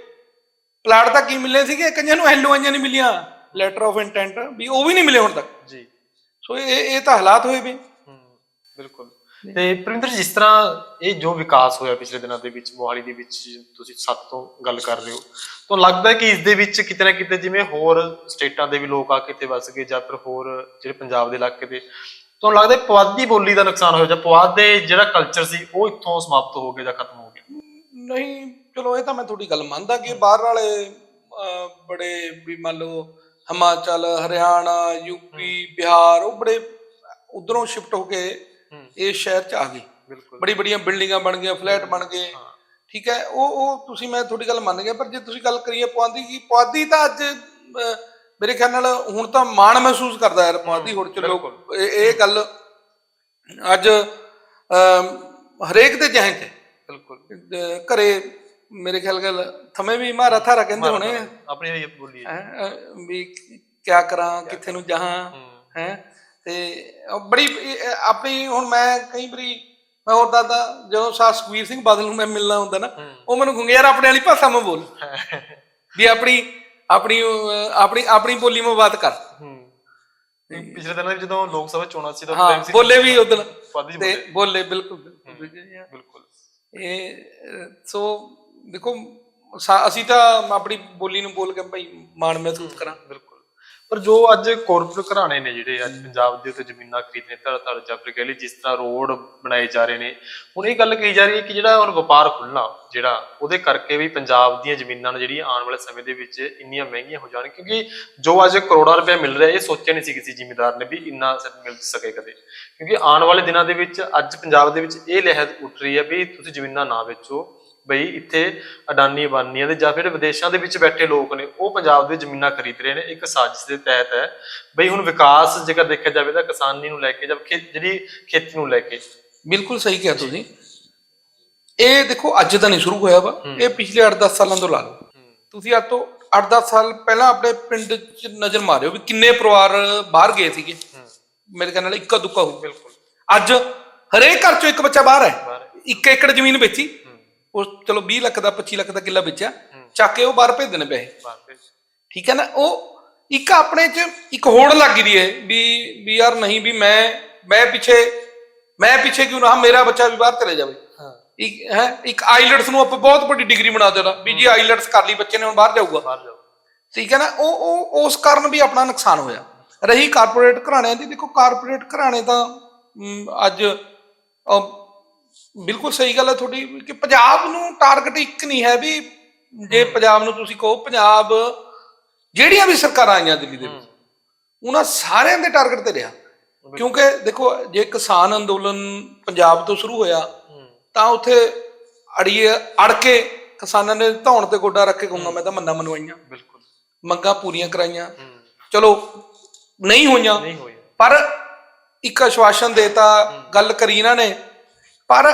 ਪਲਾਟ ਤਾਂ ਕੀ ਮਿਲੇ ਸੀਗੇ? ਕਈਆਂ ਨੂੰ ਐਲਓਆਈਆਂ ਨਹੀਂ ਮਿਲੀਆਂ। ਲੈਟਰ ਆਫ ਇੰਟੈਂਟ ਵੀ ਉਹ ਵੀ ਨਹੀਂ ਮਿਲੇ ਹੁਣ ਤੱਕ। ਜੀ। ਸੋ ਇਹ ਇਹ ਤਾਂ ਹਾਲਾਤ ਹੋਏ ਵੇ। ਬਿਲਕੁਲ। ਤੇ ਪ੍ਰਵਿੰਦਰ ਜੀ, ਜਿਸ ਤਰ੍ਹਾਂ ਇਹ ਜੋ ਵਿਕਾਸ ਹੋਇਆ ਪਿਛਲੇ ਦਿਨਾਂ ਦੇ ਵਿੱਚ ਮੋਹਾਲੀ ਦੇ ਵਿੱਚ ਤੁਸੀਂ ਸੱਤ ਤੋਂ ਗੱਲ ਕਰ ਰਹੇ ਹੋ ਤਾਂ ਲੱਗਦਾ ਹੈ ਕਿ ਇਸ ਦੇ ਵਿੱਚ ਕਿਤੇ ਨਾ ਕਿਤੇ ਜਿਵੇਂ ਹੋਰ ਸਟੇਟਾਂ ਦੇ ਵੀ ਲੋਕ ਆ ਕੇ ਇੱਥੇ ਵਸ ਗਏ ਜਾਂ ਫਿਰ ਹੋਰ ਜਿਹੜੇ ਪੰਜਾਬ ਦੇ ਇਲਾਕੇ ਦੇ ਤੁਹਾਨੂੰ ਲੱਗਦਾ ਹੈ ਪੁਆਧੀ ਬੋਲੀ ਦਾ ਨੁਕਸਾਨ ਹੋਇਆ ਜਾਂ ਪੁਆਧ ਦੇ ਜਿਹੜਾ ਕਲਚਰ ਸੀ ਉਹ ਇੱਥੋਂ ਸਮਾਪਤ ਹੋ ਗਿਆ ਜਾਂ ਖਤਮ ਹੋ ਗਿਆ? ਨਹੀਂ ਚਲੋ ਇਹ ਤਾਂ ਮੈਂ ਤੁਹਾਡੀ ਗੱਲ ਮੰਨਦਾ ਕਿ ਬਾਹਰ ਵਾਲੇ ਬੜੇ ਵੀ ਮੰਨ ਲਓ ਹਿਮਾਚਲ ਹਰਿਆਣਾ ਯੂਪੀ ਬਿਹਾਰ ਉਹ ਬੜੇ ਉਧਰੋਂ ਸ਼ਿਫਟ ਹੋ ਕੇ ਹੂੰ। ਇਸ ਸ਼ਹਿਰ ਚ ਆ ਗਏ। ਬੜੀ ਬੜੀਆਂ ਬਿਲਡਿੰਗਾਂ ਬਣ ਗਈਆਂ ਫਲੈਟ ਬਣ ਗਏ। ਠੀਕ ਹੈ ਉਹ ਉਹ ਤੁਸੀਂ ਮੈਂ ਤੁਹਾਡੀ ਗੱਲ ਮੰਨ ਗਿਆ ਪਰ ਜੇ ਤੁਸੀਂ ਗੱਲ ਕਰੀਏ ਪੁਆਧੀ ਕੀ ਪੁਆਧੀ ਤਾਂ ਅੱਜ ਮੇਰੇ ਖਿਆਲ ਨਾਲ ਹੁਣ ਤਾਂ ਮਾਣ ਮਹਿਸੂਸ ਕਰਦਾ ਯਾਰ ਪੁਆਧੀ ਹੁਣ ਚ ਲੋਕ। ਇਹ ਇਹ ਗੱਲ ਅੱਜ ਹਰੇਕ ਦੇ ਜਹਨ ਚ। ਬਿਲਕੁਲ। ਘਰੇ ਮੇਰੇ ਖਿਆਲ ਗੱਲ ਥਮੇ ਵੀ ਮਾਰਾ ਥਾਰਾ ਕਹਿੰਦੇ ਹੋਣੇ। ਆਪਣੀ ਬੋਲੀ ਵੀ ਕਿਆ ਕਰਾਂ ਕਿੱਥੇ ਨੂੰ ਜਾਹਾਂ ਹੈ। ਤੇ ਬੜੀ ਆਪਣੀ ਹੁਣ ਮੈਂ ਕਈ ਵਾਰੀ ਮੈਂ ਹੋਰ ਦਾਦਾ ਜਦੋਂ ਸਾ ਸੁਖਬੀਰ ਸਿੰਘ ਬਾਦਲ ਨੂੰ ਮੈਂ ਮਿਲਣਾ ਹੁੰਦਾ ਨਾ ਉਹ ਮੈਨੂੰ ਕਹੂੰਗੇ ਯਾਰ ਆਪਣੇ ਵਾਲੀ ਭਾਸ਼ਾ ਮੈਂ ਬੋਲ। ਵੀ ਆਪਣੀ ਆਪਣੀ ਆਪਣੀ ਆਪਣੀ ਬੋਲੀ ਮੈਂ ਬਾਤ ਕਰ। ਪਿਛਲੇ ਦਿਨਾਂ ਵਿੱਚ ਜਦੋਂ ਲੋਕ ਸਭਾ ਚੋਣਾਂ ਸੀ ਤਾਂ ਹਾਂ ਬੋਲੇ ਵੀ ਉਦੋਂ ਤੇ ਬੋਲੇ। ਬੋਲੇ ਬਿਲਕੁਲ ਬਿਲਕੁਲ। ਇਹ ਸੋ ਦੇਖੋ ਸਾ- ਅਸੀਂ ਤਾਂ ਆਪਣੀ ਬੋਲੀ ਨੂੰ ਬੋਲ ਕੇ ਭਾਈ ਮਾਣ ਮਹਿਸੂਸ ਕਰਾਂ। ਬਿਲਕੁਲ। ਪਰ ਜੋ ਅੱਜ ਕਾਰਪੋਰੇਟ ਘਰਾਣੇ ਨੇ ਜਿਹੜੇ ਅੱਜ ਪੰਜਾਬ ਦੇ ਉੱਤੇ ਜ਼ਮੀਨਾਂ ਖਰੀਦਣੇ ਧੜ ਧੜ ਜਾਂ ਫਿਰ ਕਹਿ ਲਈ ਜਿਸ ਤਰ੍ਹਾਂ ਰੋਡ ਬਣਾਏ ਜਾ ਰਹੇ ਨੇ ਹੁਣ ਇਹ ਗੱਲ ਕਹੀ ਜਾ ਰਹੀ ਹੈ ਕਿ ਜਿਹੜਾ ਹੁਣ ਵਪਾਰ ਖੁੱਲਣਾ ਜਿਹੜਾ ਉਹਦੇ ਕਰਕੇ ਵੀ ਪੰਜਾਬ ਦੀਆਂ ਜ਼ਮੀਨਾਂ ਨੇ ਜਿਹੜੀਆਂ ਆਉਣ ਵਾਲੇ ਸਮੇਂ ਦੇ ਵਿੱਚ ਇੰਨੀਆਂ ਮਹਿੰਗੀਆਂ ਹੋ ਜਾਣ ਕਿਉਂਕਿ ਜੋ ਅੱਜ ਕਰੋੜਾਂ ਰੁਪਏ ਮਿਲ ਰਿਹਾ ਇਹ ਸੋਚਿਆ ਨਹੀਂ ਸੀ ਕਿਸੇ ਜ਼ਿਮੀਂਦਾਰ ਨੇ ਵੀ ਇੰਨਾ ਸਿਰ ਮਿਲ ਸਕੇ ਕਦੇ। ਕਿਉਂਕਿ ਆਉਣ ਵਾਲੇ ਦਿਨਾਂ ਦੇ ਵਿੱਚ ਅੱਜ ਪੰਜਾਬ ਦੇ ਵਿੱਚ ਇਹ ਲਹਿਰ ਉੱਠ ਰਹੀ ਹੈ ਵੀ ਤੁਸੀਂ ਜ਼ਮੀਨਾਂ ਨਾ ਵੇਚੋ ਬਈ ਇੱਥੇ ਅਡਾਨੀ ਅਬਾਨੀਆਂ ਦੇ ਜਾਂ ਫਿਰ ਵਿਦੇਸ਼ਾਂ ਦੇ ਵਿੱਚ ਬੈਠੇ ਲੋਕ ਨੇ ਉਹ ਪੰਜਾਬ ਦੇ ਜ਼ਮੀਨਾਂ ਖਰੀਦ ਰਹੇ ਨੇ ਇੱਕ ਸਾਜ਼ਿਸ਼ ਦੇ ਤਹਿਤ ਹੈ। ਬਈ ਹੁਣ ਵਿਕਾਸ ਜੇਕਰ ਦੇਖਿਆ ਜਾਵੇ ਤਾਂ ਕਿਸਾਨੀ ਨੂੰ ਲੈ ਕੇ ਜਾਂ ਜਿਹੜੀ ਖੇਤੀ ਨੂੰ ਲੈ ਕੇ। ਬਿਲਕੁਲ ਸਹੀ ਕਿਹਾ ਤੁਸੀਂ। ਇਹ ਦੇਖੋ ਅੱਜ ਤਾਂ ਨਹੀਂ ਸ਼ੁਰੂ ਹੋਇਆ ਵਾ। ਇਹ ਪਿਛਲੇ 8-10 ਸਾਲਾਂ ਤੋਂ ਲਾ ਲਓ। ਤੁਸੀਂ ਅੱਜ ਤੋਂ 8-10 ਸਾਲ ਪਹਿਲਾਂ ਆਪਣੇ ਪਿੰਡ 'ਚ ਨਜ਼ਰ ਮਾਰਿਓ ਵੀ ਕਿੰਨੇ ਪਰਿਵਾਰ ਬਾਹਰ ਗਏ ਸੀਗੇ। ਮੇਰੇ ਖਿਆਲ ਨਾਲ ਇੱਕਾ ਦੁੱਕਾ ਹੋ ਬਿਲਕੁਲ। ਅੱਜ ਹਰੇਕ ਘਰ 'ਚੋਂ ਇੱਕ ਬੱਚਾ ਬਾਹਰ ਹੈ। ਇੱਕ ਏਕੜ ਜ਼ਮੀਨ ਵੇਚੀ। ਉਹ ਚਲੋ 20 ਲੱਖ ਦਾ 25 ਲੱਖ ਦਾ ਕਿੱਲਾ ਵੇਚਿਆ ਚੱਕ ਕੇ ਉਹ ਬਾਹਰ ਭੇਜ ਦੇਣੇ ਪੈਸੇ। ਠੀਕ ਹੈ ਨਾ? ਉਹ ਇੱਕ ਆਪਣੇ 'ਚ ਇੱਕ ਹੋੜ ਲੱਗ ਗਈ ਹੈ ਵੀ ਵੀ ਯਾਰ ਨਹੀਂ ਵੀ ਮੈਂ ਮੈਂ ਪਿੱਛੇ ਮੈਂ ਪਿੱਛੇ ਕਿਉਂ ਰਹਾ ਮੇਰਾ ਬੱਚਾ ਵੀ ਬਾਹਰ ਚਲੇ ਜਾਵੇ। ਇੱਕ ਹੈ ਇੱਕ ਆਈਲਟਸ ਨੂੰ ਆਪਾਂ ਬਹੁਤ ਵੱਡੀ ਡਿਗਰੀ ਬਣਾ ਦੇਣਾ ਵੀ ਜੀ ਆਈਲਟਸ ਕਰ ਲਈ ਬੱਚੇ ਨੇ ਹੁਣ ਬਾਹਰ ਜਾਊਗਾ। ਠੀਕ ਹੈ ਨਾ? ਉਹ ਉਹ ਉਸ ਕਾਰਨ ਵੀ ਆਪਣਾ ਨੁਕਸਾਨ ਹੋਇਆ। ਰਹੀ ਕਾਰਪੋਰੇਟ ਘਰਾਣਿਆਂ ਦੀ ਦੇਖੋ ਕਾਰਪੋਰੇਟ ਘਰਾਣੇ ਤਾਂ ਅੱਜ ਬਿਲਕੁਲ ਸਹੀ ਗੱਲ ਹੈ ਤੁਹਾਡੀ ਕਿ ਪੰਜਾਬ ਨੂੰ ਟਾਰਗੇਟ ਇੱਕ ਨਹੀਂ ਹੈ ਵੀ ਜੇ ਪੰਜਾਬ ਨੂੰ ਤੁਸੀਂ ਕਹੋ ਪੰਜਾਬ ਜਿਹੜੀਆਂ ਵੀ ਸਰਕਾਰਾਂ ਆਈਆਂ ਦਿੱਲੀ ਦੇ ਵਿੱਚ ਉਹਨਾਂ ਸਾਰਿਆਂ ਦੇ ਟਾਰਗੇਟ ਤੇ ਰਿਹਾ। ਕਿਉਂਕਿ ਦੇਖੋ ਜੇ ਕਿਸਾਨ ਅੰਦੋਲਨ ਪੰਜਾਬ ਤੋਂ ਸ਼ੁਰੂ ਹੋਇਆ ਤਾਂ ਉੱਥੇ ਅੜੀਏ ਅੜ ਕੇ ਕਿਸਾਨਾਂ ਨੇ ਧੌਣ ਤੇ ਗੋਡਾ ਰੱਖ ਕੇ ਕਹੂੰਗਾ ਮੈਂ ਤਾਂ ਮੰਨਾ ਮਨਵਾਈਆਂ। ਬਿਲਕੁਲ। ਮੰਗਾਂ ਪੂਰੀਆਂ ਕਰਾਈਆਂ। ਚਲੋ ਨਹੀਂ ਹੋਈਆਂ। ਪਰ ਇੱਕ ਆਸ਼ਵਾਸਨ ਦੇਤਾ ਗੱਲ ਕਰੀ ਇਹਨਾਂ ਨੇ ਪਰ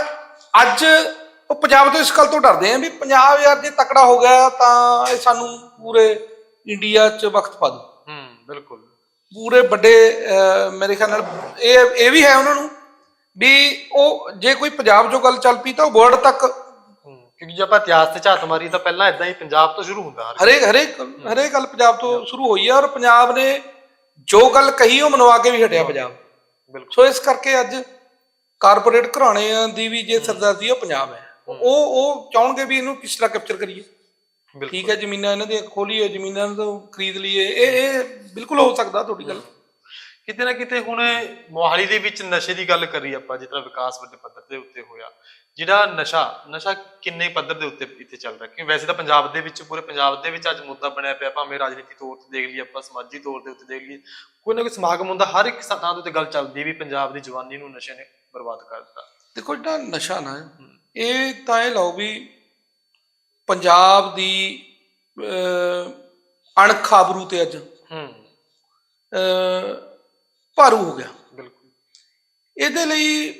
ਅੱਜ ਉਹ ਪੰਜਾਬ ਤੋਂ ਇਸ ਗੱਲ ਤੋਂ ਡਰਦੇ ਆ ਵੀ ਪੰਜਾਬ ਯਾਰ ਜੇ ਤਕੜਾ ਹੋ ਗਿਆ ਤਾਂ ਇਹ ਸਾਨੂੰ ਪੂਰੇ ਇੰਡੀਆ 'ਚ ਵਕਤ ਪਾ ਦੂ ਹੂੰ ਬਿਲਕੁਲ। ਪੂਰੇ ਵੱਡੇ ਮੇਰੇ ਖਿਆਲ ਨਾਲ ਇਹ ਇਹ ਵੀ ਹੈ ਉਹਨਾਂ ਨੂੰ ਵੀ ਉਹ ਜੇ ਕੋਈ ਪੰਜਾਬ 'ਚੋਂ ਗੱਲ ਚੱਲ ਪਈ ਤਾਂ ਉਹ ਵਰਲਡ ਤੱਕ ਕਿਉਂਕਿ ਜੇ ਆਪਾਂ ਇਤਿਹਾਸ ਤੇ ਝਾਤ ਮਾਰੀ ਤਾਂ ਪਹਿਲਾਂ ਇਦਾਂ ਹੀ ਪੰਜਾਬ ਤੋਂ ਸ਼ੁਰੂ ਹੁੰਦਾ ਹਰ ਹਰੇਕ ਹਰੇਕ ਹਰੇਕ ਗੱਲ ਪੰਜਾਬ ਤੋਂ ਸ਼ੁਰੂ ਹੋਈ ਹੈ ਔਰ ਪੰਜਾਬ ਨੇ ਜੋ ਗੱਲ ਕਹੀ ਉਹ ਮਨਵਾ ਕੇ ਵੀ ਹਟਿਆ ਪੰਜਾਬ। ਬਿਲਕੁਲ। ਸੋ ਇਸ ਕਰਕੇ ਅੱਜ ਕਾਰਪੋਰੇਟ ਘਰਾਣਿਆਂ ਦੀ ਵੀ ਜੇ ਸਰਦਾਰਦੀ ਉਹ ਪੰਜਾਬ ਹੈ। ਉਹ ਉਹ ਚਾਹਣਗੇ ਵੀ ਇਹਨੂੰ ਕਿਸ ਤਰ੍ਹਾਂ ਕੈਪਚਰ ਕਰੀਏ? ਠੀਕ ਹੈ ਜ਼ਮੀਨਾਂ ਇਹਨਾਂ ਦੀਆਂ ਖੋਲੀਏ ਜ਼ਮੀਨਾਂ ਤੋਂ ਖਰੀਦ ਲਈਏ। ਇਹ ਇਹ ਬਿਲਕੁਲ ਹੋ ਸਕਦਾ ਤੁਹਾਡੀ ਗੱਲ। ਕਿਤੇ ਨਾ ਕਿਤੇ ਹੁਣ ਮੋਹਾਲੀ ਦੇ ਵਿੱਚ ਨਸ਼ੇ ਦੀ ਗੱਲ ਕਰੀ ਆਪਾਂ ਤਰ੍ਹਾਂ ਵਿਕਾਸ ਵੱਡੇ ਪੱਧਰ ਦੇ ਉੱਤੇ ਹੋਇਆ ਜਿਹੜਾ ਨਸ਼ਾ ਨਸ਼ਾ ਕਿੰਨੇ ਪੱਧਰ ਦੇ ਉੱਤੇ ਇੱਥੇ ਚੱਲ ਰਿਹਾ? ਕਿਉਂਕਿ ਵੈਸੇ ਤਾਂ ਪੰਜਾਬ ਦੇ ਵਿੱਚ ਪੂਰੇ ਪੰਜਾਬ ਦੇ ਵਿੱਚ ਅੱਜ ਮੁੱਦਾ ਬਣਿਆ ਪਿਆ ਭਾਵੇਂ ਰਾਜਨੀਤੀ ਤੌਰ ਤੇ ਦੇਖ ਲਈਏ ਆਪਾਂ ਸਮਾਜੀ ਤੌਰ ਦੇ ਉੱਤੇ ਦੇਖ ਲਈਏ ਕੋਈ ਨਾ ਕੋਈ ਸਮਾਗਮ ਹੁੰਦਾ ਹਰ ਇੱਕ ਥਾਂ ਦੇ ਉੱਤੇ ਗੱਲ ਚੱਲਦੀ ਵੀ ਪੰਜਾਬ ਦੀ ਜਵਾਨੀ ਨੂੰ ਨਸ਼ੇ ਨੇ ਬਰਬਾਦ ਕਰ ਦਿੱਤਾ। ਦੇਖੋ ਜਿਹੜਾ ਨਸ਼ਾ ਨਾ ਇਹ ਤਾਂ ਇਹ ਲਓ ਵੀ ਪੰਜਾਬ ਦੀ ਅਹ, ਅਣਖ ਆਬਰੂ ਤੇ ਅੱਜ ਹੂੰ। ਭਾਰੂ ਹੋ ਗਿਆ। ਬਿਲਕੁਲ। ਇਹਦੇ ਲਈ